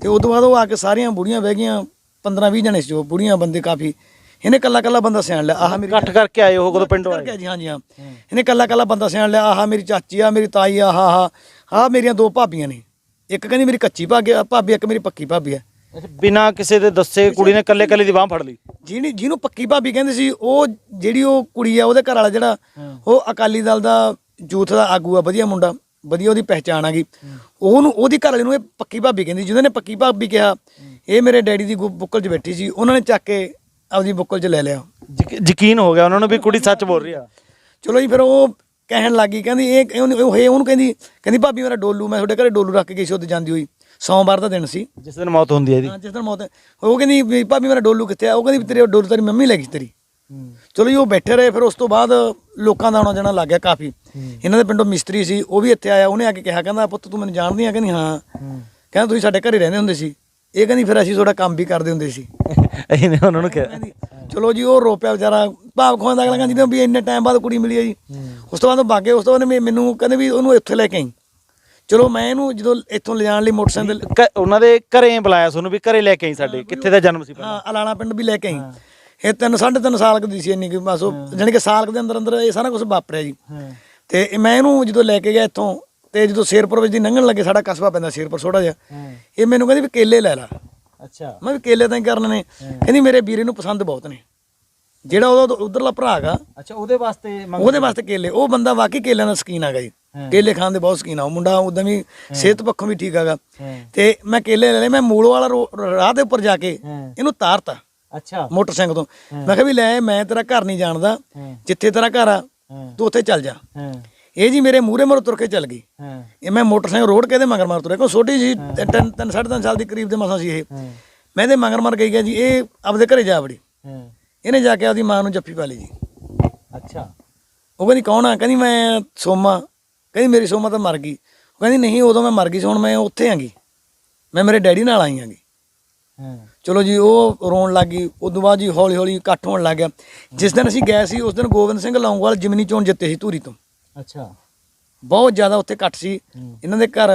ਤੇ ਉਸ ਤੋਂ ਬਾਅਦ ਉਹ ਆ ਕੇ ਸਾਰੀਆਂ ਬੁੜੀਆਂ ਬਹਿ ਗਈਆਂ 15 20 ਜਣੇ ਸੀ ਉਹ। ਬੁੜੀਆਂ ਬੰਦੇ ਕਾਫੀ। ਇਹਨੇ ਕੱਲਾ ਕੱਲਾ ਬੰਦਾ ਸਿਆਣ ਲਿਆ ਆਹ ਮੇਰੀ ਇਕੱਠ ਕਰਕੇ ਆਏ ਉਹ ਕਦੋਂ ਪਿੰਡੋਂ ਕਰਕੇ ਜੀ ਹਾਂਜੀ ਹਾਂ। ਇਹਨੇ ਕੱਲਾ ਕੱਲਾ ਬੰਦਾ ਸਿਆਣ ਲਿਆ ਆਹ ਮੇਰੀ ਚਾਚੀ ਆ ਮੇਰੀ ਤਾਈ ਆ ਆਹ ਆਹ। ਆਹ ਮੇਰੀਆਂ ਦੋ ਭਾਬੀਆਂ ਨੇ। ਇੱਕ ਕਹਿੰਦੀ ਮੇਰੀ ਕੱਚੀ ਭਾਗੀ ਭਾਬੀ ਇੱਕ ਮੇਰੀ ਪੱਕੀ ਭਾਬੀ ਆ। ਬਿਨਾ ਕਿਸੇ ਦੇ ਦੱਸੇ ਕੁੜੀ ਨੇ ਕੱਲੇ ਕੱਲੇ ਦੀ ਬਾਹ ਫੜ ਲਈ। ਜਿਹਨੇ ਜਿਹਨੂੰ ਪੱਕੀ ਭਾਬੀ ਕਹਿੰਦੇ ਸੀ ਉਹ ਜਿਹੜੀ ਉਹ ਕੁੜੀ ਆ ਉਹਦੇ ਘਰ ਵਾਲਾ ਜਿਹੜਾ ਉਹ ਅਕਾਲੀ ਦਲ ਦਾ ਯੂਥ ਦਾ ਆਗੂ ਆ ਵਧੀਆ ਮੁੰਡਾ ਵਧੀਆ ਉਹਦੀ ਪਹਿਚਾਣ ਆ ਗਈ ਉਹਨੂੰ ਉਹਦੀ ਘਰ ਵਾਲੇ ਨੂੰ ਇਹ ਪੱਕੀ ਭਾਬੀ ਕਹਿੰਦੀ ਜਿਹਨਾਂ ਨੇ ਪੱਕੀ ਭਾਬੀ ਕਿਹਾ ਇਹ ਮੇਰੇ ਡੈਡੀ ਦੀ ਬੁੱਕਲ 'ਚ ਬੈਠੀ ਸੀ ਉਹਨਾਂ ਨੇ ਚੱਕ ਕੇ ਆਪਦੀ ਬੁੱਕਲ 'ਚ ਲੈ ਲਿਆ। ਯਕ- ਯਕੀਨ ਹੋ ਗਿਆ ਉਹਨਾਂ ਨੂੰ ਵੀ ਕੁੜੀ ਸੱਚ ਬੋਲ ਰਹੀ ਆ। ਚਲੋ ਜੀ ਫਿਰ ਉਹ ਕਹਿਣ ਲੱਗੀ ਕਹਿੰਦੀ ਇਹ ਇਹ ਉਹਨੂੰ ਉਹ ਇਹ ਉਹਨੂੰ ਕਹਿੰਦੀ ਕਹਿੰਦੀ ਭਾਬੀ ਮੇਰਾ ਡੋਲੂ ਮੈਂ ਤੁਹਾਡੇ ਘਰੇ ਡੋਲੂ ਰੱਖ ਕੇ ਗਈ ਸੀ ਉੱਥੇ ਜਾਂਦੀ ਹੋਈ। ਸੋਮਵਾਰ ਦਾ ਦਿਨ ਸੀ। ਜਿਸ ਦਿਨ ਮੌਤ ਹੁੰਦੀ ਹੈ ਇਹਦੀ। ਹਾਂ ਜਿਸ ਦਿਨ ਮੌਤ। ਉਹ ਕਹਿੰਦੀ ਵੀ ਭਾਬੀ ਮੇਰਾ ਡੋਲੂ ਕਿੱਥੇ ਆ? ਉਹ ਕਹਿੰਦੀ ਵੀ ਤੇਰੇ ਡੋਲੂ ਤੇਰੀ ਮੰਮੀ ਲੈ ਗਈ ਸੀ ਤੇਰੀ। ਚਲੋ ਜੀ ਉਹ ਬੈਠੇ ਰਹੇ ਫਿਰ ਉਸ ਤੋਂ ਬਾਅਦ ਲੋਕਾਂ ਦਾ ਆਉਣਾ ਜਾਣਾ ਲੱਗ ਗਿਆ ਕਾਫੀ। ਇਹਨਾਂ ਦੇ ਪਿੰਡੋਂ ਮਿਸਤਰੀ ਸੀ ਉਹ ਵੀ ਇੱਥੇ ਆਇਆ ਉਹਨੇ ਆ ਕੇ ਕਿਹਾ ਕਹਿੰਦਾ ਪੁੱਤ ਤੂੰ ਮੈਨੂੰ ਜਾਣਦੀ ਆ? ਕਹਿੰਦੀ ਹਾਂ। ਕਹਿੰਦਾ ਤੁਸੀਂ ਸਾਡੇ ਘਰੇ ਰਹਿੰਦੇ ਹੁੰਦੇ ਸੀ। ਇਹ ਕਹਿੰਦੀ ਫਿਰ ਅਸੀਂ ਤੁਹਾਡਾ ਕੰਮ ਵੀ ਕਰਦੇ ਹੁੰਦੇ ਸੀ। ਇਹਨੇ ਉਹਨਾਂ ਨੂੰ ਕਿਹਾ। ਕਹਿੰਦੀ ਚਲੋ ਜੀ ਉਹ ਰੋਪਿਆ ਵਿਚਾਰਾ ਭਾਵ ਖਵਾਉਂਦਾ ਅਗਲਾ ਕਹਿੰਦਾ ਵੀ ਇੰਨੇ ਟਾਈਮ ਬਾਅਦ ਕੁੜੀ ਮਿਲੀ ਹੈ ਜੀ। ਉਸ ਤੋਂ ਬਾਅਦ ਉਹ ਬਾਗੇ ਉਸ ਤੋਂ ਬਾਅਦ ਮੈ- ਮੈਨੂੰ ਕਹਿੰਦੇ ਵੀ ਉਹਨੂੰ ਇੱਥੇ ਲੈ ਕੇ ਆਈ। ਚਲੋ ਮੈਂ ਇਹਨੂੰ ਜਦੋਂ ਇੱਥੋਂ ਲਿਜਾਣ ਲਈ ਮੋਟਰਸਾਈਕਲ ਕ- ਉਹਨਾਂ ਦੇ ਘਰੇ ਬੁਲਾਇਆ ਤੁਹਾਨੂੰ ਵੀ ਘਰੇ ਲੈ ਕੇ ਆਈ ਸਾਡੇ ਕਿੱਥੇ ਦਾ ਜਨਮ ਸੀ ਪਹਿਲਾਂ ਹਾਂ ਅਲਾਣਾ ਪਿੰਡ ਵੀ ਲੈ ਕੇ ਆਈ। ਇਹ ਤਿੰਨ ਸਾਢੇ ਤਿੰਨ ਸਾਲ ਕੁ ਦੀ ਸੀ ਇੰਨੀ ਕਿ ਬਸ ਉਹ ਜਾਣੀ ਕਿ ਸਾਲ ਕੁ ਦੇ ਅੰਦਰ ਅੰਦਰ ਇਹ ਸਾਰਾ ਕੁਝ ਵਾਪਰਿਆ ਜੀ। ਤੇ ਇਹ ਮੈਂ ਇਹਨੂੰ ਜਦੋਂ ਲੈ ਕੇ ਗਿਆ ਇੱਥੋਂ ਤੇ ਜਦੋਂ ਸ਼ੇਰਪੁਰ ਵਿੱਚ ਦੀ ਲੰਘਣ ਲੱਗੇ ਸਾਡਾ ਕਸਬਾ ਪੈਂਦਾ ਸ਼ੇਰਪੁਰ ਛੋਟਾ ਜਿਹਾ। ਇਹ ਮੈਨੂੰ ਕਹਿੰਦੀ ਵੀ ਕੇਲੇ ਲੈ ਲੈ। ਅੱਛਾ। ਮੈਂ ਵੀ ਕੇਲੇ ਤਾਂ ਹੀ ਕਰਨੇ ਨੇ। ਕਹਿੰਦੀ ਮੇਰੇ ਵੀਰੇ ਨੂੰ ਪਸੰਦ ਬਹੁਤ ਨੇ। ਜਿਹੜਾ ਉਹਦਾ ਉਧਰਲਾ ਭਰਾ ਹੈਗਾ। ਅੱਛਾ ਉਹਦੇ ਵਾਸਤੇ ਉਹਦੇ ਵਾਸਤੇ ਕੇਲੇ। ਉਹ ਬੰਦਾ ਵਾਕਈ ਕੇਲਿਆਂ ਦਾ ਸ਼ਕੀਨ ਹੈਗਾ ਜੀ। ਕੇਲੇ ਖਾਣ ਦੇ ਬਹੁਤ ਸ਼ਕੀਨ ਆ। ਉਹ ਮੁੰਡਾ ਉਦਾਂ ਵੀ ਸਿਹਤ ਪੱਖੋਂ ਵੀ ਠੀਕ ਹੈਗਾ। ਤੇ ਮੈਂ ਕੇਲੇ ਲੈ ਲਏ। ਮੈਂ ਮੂਲ ਵਾਲਾ ਰਾਹ ਦੇ ਉੱਪਰ ਜਾ ਕੇ ਇਹਨੂੰ ਤਾਰਤਾ। ਅੱਛਾ। ਮੋਟਰਸਾਈਕਲ ਤੋਂ। ਮੈਂ ਕਿਹਾ ਵੀ ਲੈ ਮੈਂ ਤੇਰਾ ਘਰ ਨਹੀਂ ਜਾਣਦਾ। ਜਿੱਥੇ ਤੇਰਾ ਘਰ ਆ ਤੂੰ ਉੱਥੇ ਚੱਲ ਜਾ। ਇਹ ਜੀ ਮੇਰੇ ਮੂਹਰੇ ਮਰ ਤੁਰ ਕੇ ਚੱਲ ਗਈ। ਹਾਂ। ਇਹ ਮੈਂ ਮੋਟਰਸਾਈਕਲ ਰੋਡ ਕੇ ਦੇ ਮਗਰ ਮਾਰ ਤੁਰਿਆ। ਕੋ ਛੋਟੀ ਜੀ ਤਿੰਨ ਤਿੰਨ ਸਾਢੇ ਤਿੰਨ ਸਾਲ ਦੀ ਕਰੀਬ ਦੇ ਮਸਾਂ ਸੀ ਇਹ। ਮੈਂ ਇਹਦੇ ਮਗਰ ਮਾਰ ਗਈ ਗਿਆ ਜੀ। ਇਹ ਆਪਦੇ ਘਰੇ ਜਾ ਵੜੀ। ਹਾਂ। ਇਹਨੇ ਜਾ ਕੇ ਆਪਦੀ ਮਾਂ ਨੂੰ ਜੱਫੀ ਪਾ ਲਈ ਜੀ। ਅੱਛਾ। ਉਹ ਕਹਿੰਦੀ ਕੌਣ ਆ? ਕਹਿੰਦੀ ਮੈਂ ਸੋਮਾ। ਕਹਿੰਦੀ ਮੇਰੀ ਸੋਮਾ ਤਾਂ ਮਰ ਗਈ। ਉਹ ਕਹਿੰਦੀ ਨਹੀਂ ਉਦੋਂ ਮੈਂ ਮਰ ਗਈ ਸੀ ਹੁਣ ਮੈਂ ਉੱਥੇ ਆਂਗੀ। ਮੈਂ ਮੇਰੇ ਡੈਡੀ ਨਾਲ ਆਈ ਆਂਗੀ। ਚਲੋ ਜੀ ਉਹ ਰੋਣ ਲੱਗ ਗਈ। ਉਦੋਂ ਬਾਅਦ ਜੀ ਹੌਲੀ ਹੌਲੀ ਇਕੱਠ ਹੋਣ ਲੱਗ ਗਿਆ। ਜਿਸ ਦਿਨ ਅਸੀਂ ਗਏ ਸੀ ਉਸ ਦਿਨ ਗੋਬਿੰਦ ਸਿੰਘ ਲੌਂਗੋਵਾਲ ਜਿਮਨੀ ਚੋਣ ਜਿੱਤੇ ਸੀ ਧੂਰੀ ਤੋਂ। ਅੱਛਾ। ਬਹੁਤ ਜ਼ਿਆਦਾ ਉੱਥੇ ਇਕੱਠ ਸੀ। ਇਹਨਾਂ ਦੇ ਘਰ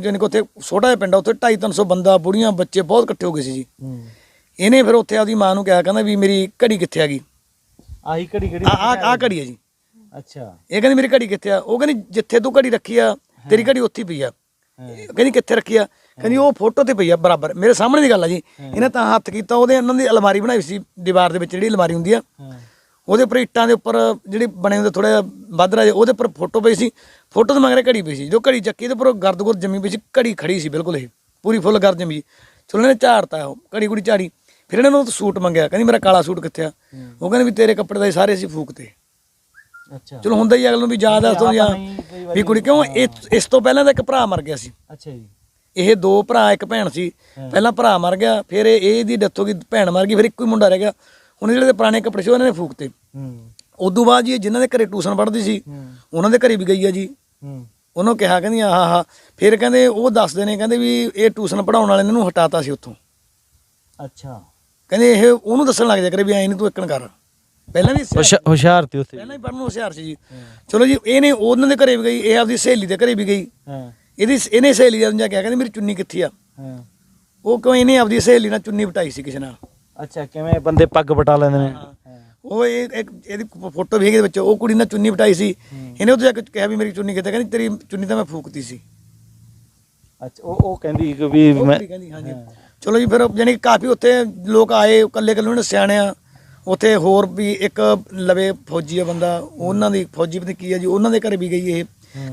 ਜਾਣੀ ਕਿ ਉੱਥੇ ਛੋਟਾ ਜਿਹਾ ਪਿੰਡ ਆ ਉੱਥੇ 2.5 300 ਬੰਦਾ ਬੁੜੀਆਂ ਬੱਚੇ ਬਹੁਤ ਇਕੱਠੇ ਹੋ ਗਏ ਸੀ ਜੀ। ਇਹਨੇ ਫਿਰ ਉੱਥੇ ਆਪਦੀ ਮਾਂ ਨੂੰ ਕਿਹਾ ਕਹਿੰਦਾ ਵੀ ਮੇਰੀ ਘੜੀ ਕਿੱਥੇ ਆ ਗਈ? ਆਹੀ ਘੜੀ ਘੜੀ ਆ ਆ ਘੜੀ ਹੈ ਜੀ। ਅੱਛਾ। ਇਹ ਕਹਿੰਦੀ ਮੇਰੀ ਘੜੀ ਕਿੱਥੇ ਆ? ਉਹ ਕਹਿੰਦੀ ਜਿੱਥੇ ਤੂੰ ਘੜੀ ਰੱਖੀ ਆ ਤੇਰੀ ਘੜੀ ਉੱਥੇ ਪਈ ਆ। ਕਹਿੰਦੀ ਕਿੱਥੇ ਰੱਖੀ ਆ? ਕਹਿੰਦੀ ਉਹ ਫੋਟੋ ਤੇ ਪਈ ਆ ਬਰਾਬਰ। ਮੇਰੇ ਸਾਹਮਣੇ ਦੀ ਗੱਲ ਆ ਜੀ। ਇਹਨੇ ਤਾਂ ਹੱਥ ਕੀਤਾ ਉਹਦੇ ਇਹਨਾਂ ਦੀ ਅਲਮਾਰੀ ਬਣਾਈ ਸੀ ਦੀਵਾਰ ਦੇ ਵਿੱਚ ਜਿਹੜੀ ਅਲਮਾਰੀ ਹੁੰਦੀ ਆ। ਉਹਦੇ ਉੱਪਰ ਇੱਟਾਂ ਦੇ ਉੱਪਰ ਜਿਹੜੇ ਬਣੇ ਹੁੰਦੇ ਥੋੜਾ ਬਾਦਰਾ ਉਹਦੇ ਉੱਪਰ ਫੋਟੋ ਪਈ ਸੀ। ਫੋਟੋ ਦੇ ਮਗਰੇ ਘੜੀ ਪਈ ਸੀ। ਜੋ ਘੜੀ ਚੱਕੀ ਤੇ ਉੱਪਰ ਗਰਦ-ਗੁਰਦ ਜੰਮੀ ਸੀ। ਘੜੀ ਖੜੀ ਸੀ ਬਿਲਕੁਲ ਇਹ। ਪੂਰੀ ਫੁੱਲ ਗਰਦ ਜੰਮੀ। ਚਲੋ ਇਹਨੇ ਝਾੜਤਾ ਉਹ ਘੜੀ ਕੁੜੀ ਝਾੜੀ। ਫਿਰ ਇਹਨਾਂ ਨੂੰ ਸੂਟ ਮੰਗਿਆ। ਕਹਿੰਦੀ ਮੇਰਾ ਕਾਲਾ ਸੂਟ ਕਿੱਥੇ ਆ? ਉਹ ਕਹਿੰਦੇ ਵੀ ਤੇਰੇ ਕੱਪੜੇ ਦਾ ਸਾਰੇ ਅਸੀਂ ਫੂਕਤੇ ਅੱਛਾ। ਚਲੋ ਹੁੰਦਾ ਹੀ ਅਗਲ ਨੂੰ ਵੀ ਯਾਦ ਆ ਤੋਂ ਜਾਂ ਵੀ ਕੁੜੀ ਕਿਉਂ ਇਸ- ਤੋਂ ਪਹਿਲਾਂ ਤਾਂ ਇੱਕ ਭਰਾ ਮਰ ਗਿਆ ਸੀ। ਅੱਛਾ ਜੀ। ਇਹ ਦੋ ਭਰਾ ਇੱਕ ਭੈਣ ਸੀ। ਪਹਿਲਾਂ ਭਰਾ ਮਰ ਗਿਆ ਫਿਰ ਇਹ ਇਹਦੀ ਡੈਥ ਹੋ ਗਈ ਭੈਣ ਮਰ ਗਈ ਫਿਰ ਇੱਕੋ ਹੀ ਮੁੰਡਾ ਰਹਿ ਗਿਆ। ਇਹ ਜਿਹੜੇ ਪੁਰਾਣੇ ਕੱਪੜੇ ਸੀ ਉਹਨਾਂ ਨੇ ਫੂਕਤੇ। ਹੂੰ। ਉਦੋਂ ਬਾਅਦ ਜੀ ਇਹ ਜਿਨ੍ਹਾਂ ਦੇ ਘਰੇ ਟਿਊਸ਼ਨ ਪੜ੍ਹਦੀ ਸੀ ਉਹਨਾਂ ਦੇ ਘਰੇ ਵੀ ਗਈ ਆ ਜੀ। ਹੂੰ। ਉਹਨੂੰ ਕਿਹਾ ਕਹਿੰਦੀ ਆਹ ਆਹ ਫਿਰ ਕਹਿੰਦੇ ਉਹ ਦੱਸਦੇ ਨੇ ਕਹਿੰਦੇ ਵੀ ਇਹ ਟਿਊਸ਼ਨ ਪੜਾਉਣ ਵਾਲੇ ਨੇ ਇਹਨੂੰ ਹਟਾਤਾ ਸੀ ਉੱਥੋਂ। ਅੱਛਾ। ਕਹਿੰਦੇ ਇਹ ਉਹਨੂੰ ਦੱਸਣ ਲੱਗ ਜਾ ਕਰੇ ਵੀ ਐ ਨਹੀਂ ਤੂੰ ਇੱਕਣ ਕਰ। ਪਹਿਲਾਂ ਵੀ ਹੁਸ਼ਿਆਰ- ਹੁਸ਼ਿਆਰ ਤੇ ਉੱਥੇ। ਪਹਿਲਾਂ ਹੀ ਪੜਨ ਨੂੰ ਹੁਸ਼ਿਆਰ ਸੀ ਜੀ। ਚਲੋ ਜੀ ਇਹਨੇ ਉਹਨਾਂ ਦੇ ਘਰੇ ਵੀ ਗਈ ਇਹ ਆਪਦੀ ਸਹੇਲੀ ਦੇ ਘਰੇ ਵੀ ਗਈ। ਹਾਂ। ਇਹਦੀ ਇਹਨੇ ਸਹੇਲੀ ਦਾ ਜਾ ਕੇ ਕਹਿੰਦੀ ਮੇਰੀ ਚੁੰਨੀ ਕਿੱਥੇ ਆ? ਹਾਂ। ਉਹ ਕਿਉਂ ਇਹਨੇ ਆਪਦੀ ਸਹੇਲੀ ਨਾਲ ਚੁੰਨੀ ਵਟਾਈ ਸੀ ਕਿਸੇ ਨਾਲ। ਅੱਛਾ ਕਿਵੇਂ ਬੰਦੇ ਪੱਗ ਬਟਾ ਲੈਂਦੇ ਨੇ? ਉਹ ਇਹ ਇੱਕ ਇਹਦੀ ਫੋਟੋ ਵੀ ਹੈਗੀ ਦੇ ਵਿੱਚ ਉਹ ਕੁੜੀ ਨਾਲ ਚੁੰਨੀ ਵਟਾਈ ਸੀ। ਇਹਨੇ ਉੱਥੇ ਜਾ ਕੇ ਕਿਹਾ ਵੀ ਮੇਰੀ ਚੁੰਨੀ ਕਿੱਥੇ ਕਹਿੰਦੀ ਤੇਰੀ ਚੁੰਨੀ ਤਾਂ ਮੈਂ ਫੂਕਤੀ ਸੀ। ਅੱਛਾ ਉਹ ਉਹ ਕਹਿੰਦੀ ਕਿ ਵੀ ਮੈਂ ਚਲੋ ਜੀ ਫਿਰ ਕਿ ਕਾਫੀ ਉੱਥੇ ਲੋਕ ਆਏ ਇਕੱਲੇ ਇਕੱਲੇ ਨੇ ਸਿਆਣੇ ਆ। ਉੱਥੇ ਹੋਰ ਵੀ ਇੱਕ ਲਵੇ ਫੌਜੀ ਆ ਬੰਦਾ ਉਹਨਾਂ ਦੀ ਫੌਜੀ ਪਤਾ ਕੀ ਆ ਜੀ ਉਹਨਾਂ ਦੇ ਘਰੇ ਵੀ ਗਈ ਇਹ।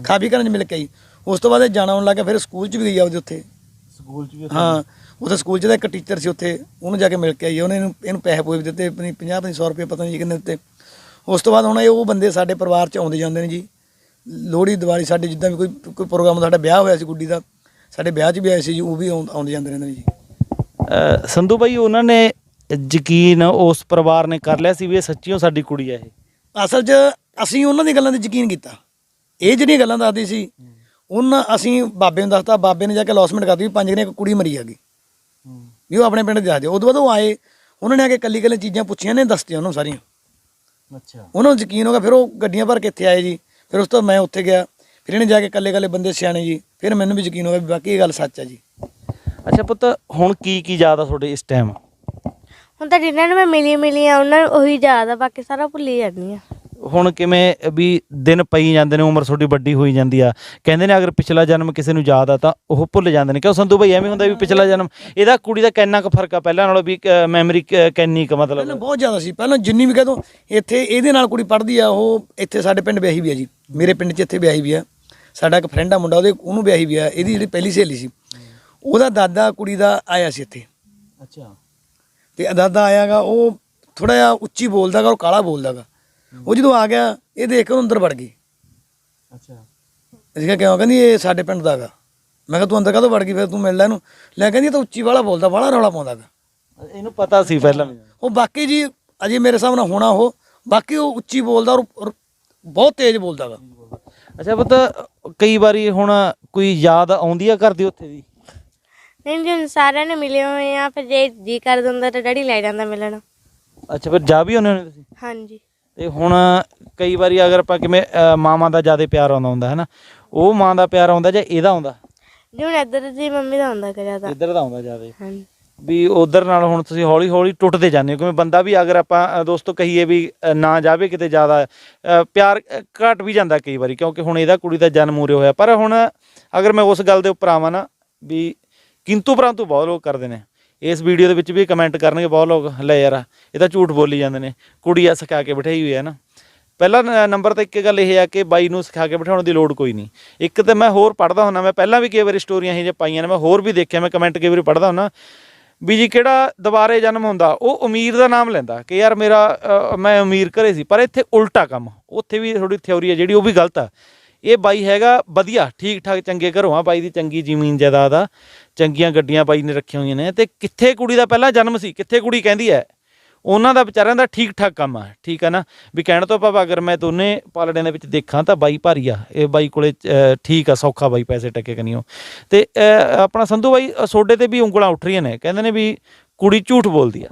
ਕਾਫੀ ਘਰਾਂ 'ਚ ਮਿਲ ਕੇ ਆਈ। ਉਸ ਤੋਂ ਬਾਅਦ ਇਹ ਜਾਣਾ ਆਉਣ ਲੱਗਾ ਫਿਰ ਸਕੂਲ 'ਚ ਵੀ ਗਈ ਆ ਉਹਦੇ ਉੱਥੇ। ਸਕੂਲ ਚ ਵੀ ਹਾਂ। ਉੱਥੇ ਸਕੂਲ 'ਚ ਦਾ ਇੱਕ ਟੀਚਰ ਸੀ ਉੱਥੇ ਉਹਨੂੰ ਜਾ ਕੇ ਮਿਲ ਕੇ ਆਈ ਉਹਨੇ ਇਹਨੂੰ ਇਹਨੂੰ ਪੈਸੇ ਪੂਏ ਵੀ ਦਿੱਤੇ ਪਤਾ ਨਹੀਂ 50 ਪਤਾ 100 ਰੁਪਏ ਪਤਾ ਨਹੀਂ ਕਿੰਨੇ ਦਿੱਤੇ। ਉਸ ਤੋਂ ਬਾਅਦ ਹੁਣ ਇਹ ਉਹ ਬੰਦੇ ਸਾਡੇ ਪਰਿਵਾਰ 'ਚ ਆਉਂਦੇ ਜਾਂਦੇ ਨੇ ਜੀ। ਲੋਹੜੀ ਦੀਵਾਲੀ ਸਾਡੇ ਜਿੱਦਾਂ ਵੀ ਕੋਈ ਕੋਈ ਪ੍ਰੋਗਰਾਮ ਸਾਡਾ ਵਿਆਹ ਹੋਇਆ ਸੀ ਗੁੱਡੀ ਦਾ। ਸਾਡੇ ਵਿਆਹ 'ਚ ਵੀ ਆਏ ਸੀ ਜੀ ਉਹ ਵੀ ਆਉਂ- ਆਉਂਦੇ ਜਾਂਦੇ ਰਹਿੰਦੇ ਨੇ ਜੀ। ਸੰਧੂ ਬਾਈ ਉਹਨਾਂ ਨੇ ਯਕੀਨ ਉਸ ਪਰਿਵਾਰ ਨੇ ਕਰ ਲਿਆ ਸੀ ਵੀ ਇਹ ਸੱਚੀਓ ਸਾਡੀ ਕੁੜੀ ਹੈ ਇਹ? ਅਸਲ 'ਚ ਅਸੀਂ ਉਹਨਾਂ ਦੀ ਗੱਲਾਂ ਤੇ ਯਕੀਨ ਕੀਤਾ। ਇਹ ਜਿਹੜੀਆਂ ਗੱਲਾਂ ਦੱਸਦੀ ਸੀ ਉਹਨਾਂ ਅਸੀਂ ਬਾਬੇ ਨੂੰ ਦੱਸਤਾ ਬਾਬੇ ਨੇ ਜਾ ਕੇ ਲੌਸਮੈਂਟ ਕਰਦੀ ਵੀ ਪੰਜ ਦਿਨ ਇੱਕ ਕੁੜੀ ਮਰੀ ਹੈਗੀ। ਵੀ ਉਹ ਆਪਣੇ ਪਿੰਡ ਜਾ ਦਿਓ ਉਦੋਂ ਬਾਅਦ ਉਹ ਆਏ ਉਹਨਾਂ ਨੇ ਆ ਕੇ ਕੱਲੀ ਕੱਲੀ ਚੀਜ਼ਾਂ ਪੁੱਛੀਆਂ ਨੇ ਦੱਸਤੀਆਂ ਉਹਨੂੰ ਸਾਰੀਆਂ। ਅੱਛਾ। ਉਹਨਾਂ ਨੂੰ ਯਕੀਨ ਹੋ ਗਿਆ ਫਿਰ ਉਹ ਗੱਡੀਆਂ ਭਰ ਕੇ ਇੱਥੇ ਆਏ ਜੀ। ਫਿਰ ਉਸ ਤੋਂ ਮੈਂ ਉੱਥੇ ਗਿਆ। ਫਿਰ ਇਹਨੇ ਜਾ ਕੇ ਕੱਲੇ ਕੱਲੇ ਬੰਦੇ ਸਿਆਣੇ ਜੀ। ਫਿਰ ਮੈਨੂੰ ਵੀ ਯਕੀਨ ਹੋ ਗਿਆ ਵੀ ਬਾਕੀ ਇਹ ਗੱਲ ਸੱਚ ਹੈ ਜੀ। ਅੱਛਾ ਪੁੱਤ ਹੁਣ ਕੀ ਕੀ ਯਾਦ ਆ ਤੁਹਾਡੇ ਇਸ ਟਾਈਮ ਹੁਣ ਤਾਂ ਜਿਨ੍ਹਾਂ ਨੂੰ ਮੈਂ ਮਿਲੀ ਮਿਲੀ ਆ ਉਹਨਾਂ ਨੂੰ ਉਹੀ ਯਾਦ ਆ ਬਾਕੀ ਸਾਰਾ ਭੁੱਲੀ ਜਾਂਦੀ ਆ। ਹੁਣ ਕਿਵੇਂ ਵੀ ਦਿਨ ਪਈ ਜਾਂਦੇ ਨੇ ਉਮਰ ਤੁਹਾਡੀ ਵੱਡੀ ਹੋਈ ਜਾਂਦੀ ਆ। ਕਹਿੰਦੇ ਨੇ ਅਗਰ ਪਿਛਲਾ ਜਨਮ ਕਿਸੇ ਨੂੰ ਯਾਦ ਆ ਤਾਂ ਉਹ ਭੁੱਲ ਜਾਂਦੇ ਨੇ। ਕਿਉਂ ਸੰਧੂ ਭਾਈ ਐਵੇਂ ਹੁੰਦਾ ਵੀ ਪਿਛਲਾ ਜਨਮ ਇਹਦਾ ਕੁੜੀ ਦਾ ਕਿੰਨਾ ਕੁ ਫ਼ਰਕ ਆ? ਪਹਿਲਾਂ ਨਾਲੋਂ ਵੀ ਮੈਮਰੀ ਕਿੰਨੀ ਕੁ ਪਹਿਲਾਂ ਮਤਲਬ ਬਹੁਤ ਜ਼ਿਆਦਾ ਸੀ। ਪਹਿਲਾਂ ਜਿੰਨੀ ਵੀ ਕਹਦੋ ਇੱਥੇ ਇਹਦੇ ਨਾਲ ਕੁੜੀ ਪੜ੍ਹਦੀ ਆ ਉਹ ਇੱਥੇ ਸਾਡੇ ਪਿੰਡ ਵਿਆਹੀ ਵੀ ਆ ਜੀ। ਮੇਰੇ ਪਿੰਡ 'ਚ ਇੱਥੇ ਵਿਆਹੀ ਵੀ ਆ। ਸਾਡਾ ਇੱਕ ਫਰੈਂਡ ਆ ਮੁੰਡਾ ਉਹਦੇ ਉਹਨੂੰ ਵਿਆਹੀ ਵੀ ਆ। ਇਹਦੀ ਜਿਹੜੀ ਪਹਿਲੀ ਸਹੇਲੀ ਸੀ। ਉਹਦਾ ਦਾਦਾ ਕੁੜੀ ਦਾ ਆਇਆ ਸੀ ਇੱਥੇ। ਅੱਛਾ। ਤੇ ਦਾਦਾ ਆਇਆਗਾ ਉਹ ਥੋੜਾ ਜਿਹਾ ਉੱਚੀ ਬੋਲਦਾਗਾ ਔਰ ਕਾਲਾ ਬੋਲਦਾਗਾ ਉਹ ਜਦੋਂ ਆ ਗਿਆ ਇਹ ਦੇਖ ਕੇ ਉਹ ਅੰਦਰ ਵੜ ਗਈ। ਅੱਛਾ। ਅਸੀਂ ਕਿਹਾ ਕਿਉਂ? ਕਹਿੰਦੀ ਇਹ ਸਾਡੇ ਪਿੰਡ ਦਾ ਗਾ। ਮੈਂ ਕਿਹਾ ਤੂੰ ਅੰਦਰ ਕਾਹਤੋਂ ਵੜ ਗਈ? ਫਿਰ ਤੂੰ ਮਿਲ ਲੈ ਇਹਨੂੰ। ਲੈ ਕਹਿੰਦੀ ਇਹ ਤਾਂ ਉੱਚੀ ਵਾਲਾ ਬੋਲਦਾ ਵਾਲਾ ਰੌਲਾ ਪਾਉਂਦਾ ਗਾ। ਇਹਨੂੰ ਪਤਾ ਸੀ ਪਹਿਲਾਂ ਵੀ। ਉਹ ਬਾਕੀ ਜੀ ਅਜੇ ਮੇਰੇ ਨਾਲ ਹੋਣਾ ਉਹ। ਬਾਕੀ ਉਹ ਉੱਚੀ ਬੋਲਦਾ ਔਰ ਬਹੁਤ ਤੇਜ਼ ਬੋਲਦਾ ਗਾ। ਅੱਛਾ ਪੁੱਤ ਕਈ ਵਾਰੀ ਹੁਣ ਕੋਈ ਯਾਦ ਆਉਂਦੀ ਆ ਘਰ ਦੀ ਉੱਥੇ ਦੀ ਨਹੀਂ ਜੀ ਹੁਣ ਸਾਰਿਆਂ ਨੇ ਮਿਲੇ ਹੋਏ ਆ। ਫਿਰ ਜੇ ਜੀ ਕਰ ਦਿੰਦਾ ਤਾਂ ਡੈਡੀ ਲੈ ਜਾਂਦਾ ਮਿਲਣ। ਅੱਛਾ ਫਿਰ ਜਾ ਵੀ ਉਹਨੇ ਤੁਸੀਂ? ਹਾਂਜੀ। ਤੇ ਹੁਣ ਕਈ ਵਾਰੀ ਅਗਰ ਆਪਾਂ ਕਿਵੇਂ ਅ, ਮਾਵਾਂ ਦਾ ਜ਼ਿਆਦਾ ਪਿਆਰ ਆਉਂਦਾ ਹੁੰਦਾ ਹੈ ਨਾ ਉਹ ਮਾਂ ਦਾ ਪਿਆਰ ਆਉਂਦਾ ਜਾਂ ਇਹਦਾ ਆਉਂਦਾ? ਜੀ ਹੁਣ ਇੱਧਰ ਦੀ ਮੰਮੀ ਦਾ ਹੁੰਦਾ ਕਰਿਆ ਤਾਂ ਇੱਧਰ ਦਾ ਆਉਂਦਾ ਜ਼ਿਆਦਾ। ਹਾਂਜੀ। ਵੀ ਉਧਰ ਨਾਲ ਹੁਣ ਤੁਸੀਂ ਹੌਲੀ ਹੌਲੀ ਟੁੱਟਦੇ ਜਾਂਦੇ ਹੋ ਕਿਉਂਕਿ ਬੰਦਾ ਵੀ ਅਗਰ ਆਪਾਂ ਅ, ਦੋਸਤੋ ਕਹੀਏ ਵੀ ਅ, ਨਾ ਜਾਵੇ ਕਿਤੇ ਜ਼ਿਆਦਾ ਅ, ਪਿਆਰ ਅ, ਘਟ ਵੀ ਜਾਂਦਾ ਕਈ ਵਾਰੀ ਕਿਉਂਕਿ ਹੁਣ ਇਹਦਾ ਕੁੜੀ ਦਾ ਜਨਮ ਉਰੇ ਹੋਇਆ। ਪਰ ਹੁਣ ਅਗਰ ਮੈਂ ਉਸ ਗੱਲ ਦੇ ਉੱਪਰ ਆਵਾਂ ਨਾ ਵੀ ਕਿੰਤੂ ਪਰੰਤੂ ਬਹੁਤ ਲੋਕ ਕਰਦੇ ਨੇ। ਇਸ ਵੀਡੀਓ ਦੇ ਵਿੱਚ ਵੀ ਕਮੈਂਟ ਕਰਨਗੇ ਬਹੁਤ ਲੋਕ, ਲੈ ਯਾਰ, ਇਹ ਤਾਂ ਝੂਠ ਬੋਲੀ ਜਾਂਦੇ ਨੇ, ਕੁੜੀ ਆ ਸਿਖਾ ਕੇ ਬਿਠਾਈ ਹੋਈ ਹੈ ਨਾ। ਪਹਿਲਾ ਨੰਬਰ ਤੇ ਇੱਕ ਗੱਲ ਇਹ ਆ ਕਿ ਬਾਈ ਨੂੰ ਸਿਖਾ ਕੇ ਬਿਠਾਉਣ ਦੀ ਲੋੜ ਕੋਈ ਨਹੀਂ। ਇੱਕ ਤੇ ਮੈਂ ਹੋਰ ਪੜਦਾ ਹੁੰਦਾ, ਮੈਂ ਪਹਿਲਾਂ ਵੀ ਕਈ ਵਾਰੀ ਸਟੋਰੀਆਂ ਇਹ ਜੇ ਪਾਈਆਂ ਨੇ, ਮੈਂ ਹੋਰ ਵੀ ਦੇਖਿਆ, ਮੈਂ ਕਮੈਂਟ ਕਈ ਵਾਰੀ ਪੜਦਾ ਹੁੰਦਾ। ਵੀ ਜੀ ਕਿਹੜਾ ਦੁਬਾਰੇ ਜਨਮ ਹੁੰਦਾ, ਉਹ ਅਮੀਰ ਦਾ ਨਾਮ ਲੈਂਦਾ ਕਿ ਯਾਰ ਮੇਰਾ ਮੈਂ ਅਮੀਰ ਘਰੇ ਸੀ, ਪਰ ਇੱਥੇ ਉਲਟਾ ਕੰਮ, ਉੱਥੇ ਵੀ ਥੋੜੀ ਥਿਉਰੀ ਹੈ ਜਿਹੜੀ, ਉਹ ਵੀ ਗਲਤ ਆ। ਇਹ ਬਾਈ ਹੈਗਾ ਵਧੀਆ ਠੀਕ ਠਾਕ ਚੰਗੇ ਘਰੋਂ ਆ ਬਾਈ ਦੀ ਚੰਗੀ ਜ਼ਮੀਨ ਜਾਇਦਾਦ ਆ ਚੰਗੀਆਂ ਗੱਡੀਆਂ ਬਾਈ ਨੇ ਰੱਖੀਆਂ ਹੋਈਆਂ ਨੇ ਤੇ ਕਿੱਥੇ ਕੁੜੀ ਦਾ ਪਹਿਲਾਂ ਜਨਮ ਸੀ ਕਿੱਥੇ ਕੁੜੀ ਕਹਿੰਦੀ ਹੈ? ਉਹਨਾਂ ਦਾ ਵਿਚਾਰਿਆਂ ਦਾ ਠੀਕ ਠਾਕ ਕੰਮ ਆ ਠੀਕ ਆ ਨਾ? ਵੀ ਕਹਿਣ ਤੋਂ ਭਾਵ ਅਗਰ ਮੈਂ ਦੋਨੇ ਪਾਲੜਿਆਂ ਦੇ ਵਿੱਚ ਦੇਖਾਂ ਤਾਂ ਬਾਈ ਭਾਰੀ ਆ ਇਹ ਬਾਈ ਕੋਲੇ ਠੀਕ ਆ ਸੌਖਾ ਬਾਈ ਪੈਸੇ ਟੱਕੇ ਕਨੀਓ। ਤੇ ਅ, ਆਪਣਾ ਸੰਧੂ ਬਾਈ ਸੋਡੇ ਤੇ ਵੀ ਉਂਗਲਾਂ ਉੱਠ ਰਹੀਆਂ ਨੇ ਕਹਿੰਦੇ ਨੇ ਵੀ ਕੁੜੀ ਝੂਠ ਬੋਲਦੀ ਆ।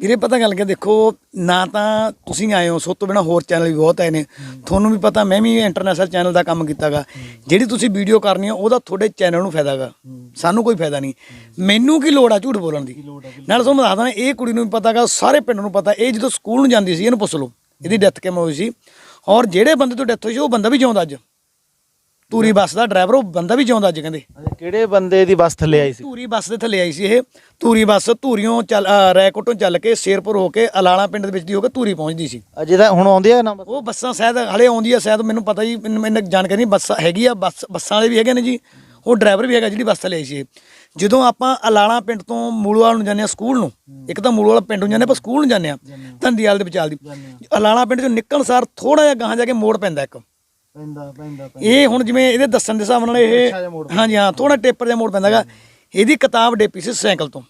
ਵੀਰੇ ਪਤਾ ਗੱਲ ਕਿ ਦੇਖੋ ਨਾ ਤਾਂ ਤੁਸੀਂ ਆਏ ਹੋ ਸੋ ਤੋਂ ਬਿਨਾ ਹੋਰ ਚੈਨਲ ਵੀ ਬਹੁਤ ਆਏ ਨੇ। ਤੁਹਾਨੂੰ ਵੀ ਪਤਾ ਮੈਂ ਵੀ ਇੰਟਰਨੈਸ਼ਨਲ ਚੈਨਲ ਦਾ ਕੰਮ ਕੀਤਾਗਾ। ਜਿਹੜੀ ਤੁਸੀਂ ਵੀਡੀਓ ਕਰਨੀ ਆ ਉਹਦਾ ਤੁਹਾਡੇ ਚੈਨਲ ਨੂੰ ਫਾਇਦਾਗਾ। ਸਾਨੂੰ ਕੋਈ ਫਾਇਦਾ ਨਹੀਂ। ਮੈਨੂੰ ਕੀ ਲੋੜ ਆ ਝੂਠ ਬੋਲਣ ਦੀ? ਨਾਲ ਤੁਹਾਨੂੰ ਦੱਸਦਾ ਇਹ ਕੁੜੀ ਨੂੰ ਵੀ ਪਤਾਗਾ ਸਾਰੇ ਪਿੰਡ ਨੂੰ ਪਤਾ ਇਹ ਜਦੋਂ ਸਕੂਲ ਨੂੰ ਜਾਂਦੀ ਸੀ ਇਹਨੂੰ ਪੁੱਛ ਲਓ। ਇਹਦੀ ਡੈਥ ਕਿਵੇਂ ਹੋਈ ਸੀ? ਔਰ ਜਿਹੜੇ ਬੰਦੇ ਤੋਂ ਡੈਥ ਹੋਈ ਸੀ ਉਹ ਬੰਦਾ ਵੀ ਜਿਉਂਦਾ ਅੱਜ। ਤੂਰੀ ਬੱਸ ਦਾ ਡਰਾਈਵਰ ਉਹ ਬੰਦਾ ਵੀ ਜਿਉਂਦਾ ਅੱਜ ਕਹਿੰਦੇ। ਕਿਹੜੇ ਬੰਦੇ ਦੀ ਬੱਸ ਥੱਲੇ ਆਈ ਸੀ? ਧੂਰੀ ਬੱਸ ਦੇ ਥੱਲੇ ਆਈ ਸੀ ਇਹ। ਧੂਰੀ ਬੱਸ ਧੂਰੀਓਂ ਚੱਲ ਅ, ਰੈਕੋਟੋਂ ਚੱਲ ਕੇ ਸ਼ੇਰਪੁਰ ਹੋ ਕੇ ਅਲਾਲਾ ਪਿੰਡ ਦੇ ਵਿੱਚ ਦੀ ਹੋ ਕੇ ਧੂਰੀ ਪਹੁੰਚਦੀ ਸੀ। ਅਜੇ ਤਾਂ ਹੁਣ ਆਉਂਦੇ ਆ ਨਾ ਬੱਸ? ਉਹ ਬੱਸਾਂ ਸ਼ਾਇਦ ਹਲੇ ਆਉਂਦੀ ਆ ਸ਼ਾਇਦ ਮੈਨੂੰ ਪਤਾ ਜੀ ਮੈਨੂੰ ਮੈਨੂੰ ਜਾਣਕਾਰੀ ਨਹੀਂ ਬੱਸ ਹੈਗੀ ਆ ਬੱਸ ਬੱਸਾਂ ਵਾਲੇ ਵੀ ਹੈਗੇ ਨੇ ਜੀ। ਉਹ ਡਰਾਈਵਰ ਵੀ ਹੈਗਾ ਜਿਹੜੀ ਬੱਸ ਥੱਲੇ ਆਈ ਸੀ ਇਹ। ਜਦੋਂ ਆਪਾਂ ਅਲਾਲਾ ਪਿੰਡ ਤੋਂ ਮੂਲਵਾਲ ਨੂੰ ਜਾਂਦੇ ਆ ਸਕੂਲ ਨੂੰ ਇੱਕ ਤਾਂ ਮੂਲਵਾਲ ਪਿੰਡ ਨੂੰ ਜਾਂਦੇ ਆਪਾਂ ਸਕੂਲ ਨੂੰ ਜਾਂਦੇ ਆ ਧੰਦੀਵਾਲ ਦੇ ਵਿਚਾਲ ਦੀ। ਅਲਾਲਾ ਪਿੰਡ ਚੋਂ ਨਿਕਲਣ ਸਾਰ ਥੋੜਾ ਜਿਹਾ ਗਾਹਾਂ ਜਾ ਕੇ ਮੋੜ ਪੈਂਦਾ ਇੱਕ। ਪੈਂਦਾ ਪੈਂਦਾ ਇਹ ਹੁਣ ਜਿਵੇਂ ਇਹਦੇ ਦੱਸਣ ਦੇ ਹਿਸਾਬ ਨਾਲ ਇਹ ਹਾਂਜੀ ਹਾਂ ਥੋੜਾ ਟੇਪਰ ਜਿਹਾ ਮੋੜ ਪੈਂਦਾਗਾ। ਇਹਦੀ ਕਿਤਾਬ ਡੇਪੀ ਸੀ ਸਾਈਕਲ ਤੋਂ।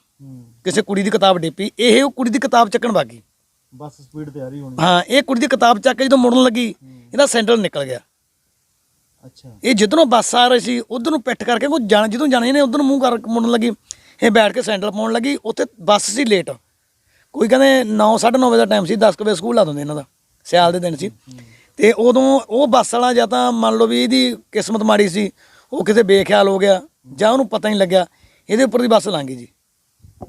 ਕਿਸੇ ਕੁੜੀ ਦੀ ਕਿਤਾਬ ਡੇਪੀ। ਇਹ ਉਹ ਕੁੜੀ ਦੀ ਕਿਤਾਬ ਚੱਕਣ ਬਾਗੀ ਬੱਸ ਸਪੀਡ ਤੇ ਆ ਰਹੀ ਹੋਣੀ। ਹਾਂ ਇਹ ਕੁੜੀ ਦੀ ਕਿਤਾਬ ਚੱਕ ਕੇ ਜਦੋਂ ਮੁੜਨ ਲੱਗੀ ਇਹਦਾ ਸੈਂਟਰ ਨਿਕਲ ਗਿਆ। ਅੱਛਾ। ਇਹ ਜਿੱਧਰੋਂ ਬੱਸ ਆ ਰਹੀ ਸੀ ਉਧਰ ਨੂੰ ਪਿੱਠ ਕਰਕੇ ਉਹ ਜਾਣ ਜਦੋਂ ਜਾਣੇ ਨੇ ਉਧਰ ਨੂੰ ਮੂੰਹ ਕਰ ਮੁੜਨ ਲੱਗੀ। ਇਹ ਬੈਠ ਕੇ ਸੈਂਟਰ ਪਾਉਣ ਲੱਗੀ ਉੱਥੇ ਬੱਸ ਸੀ ਲੇਟ। ਕੋਈ ਕਹਿੰਦੇ 9 9:30 ਵਜੇ ਦਾ ਟਾਈਮ ਸੀ 10 ਕੁ ਵਜੇ ਸਕੂਲ ਲਾ ਦਿੰਦੇ ਇਹਨਾਂ ਦਾ ਸਿਆਲ ਦੇ ਦਿਨ ਸੀ। ਤੇ ਉਦੋਂ ਉਹ ਬੱਸ ਵਾਲਾ ਜਾਂ ਤਾਂ ਮੰਨ ਲਓ ਵੀ ਇਹਦੀ ਕਿਸਮਤ ਮਾੜੀ ਸੀ ਉਹ ਕਿਤੇ ਬੇਖਿਆਲ ਹੋ ਗਿਆ ਜਾਂ ਉਹਨੂੰ ਪਤਾ ਹੀ ਨਹੀਂ ਲੱਗਿਆ ਇਹਦੇ ਉੱਪਰ ਦੀ ਬੱਸ ਲੰਘ ਗਈ ਜੀ।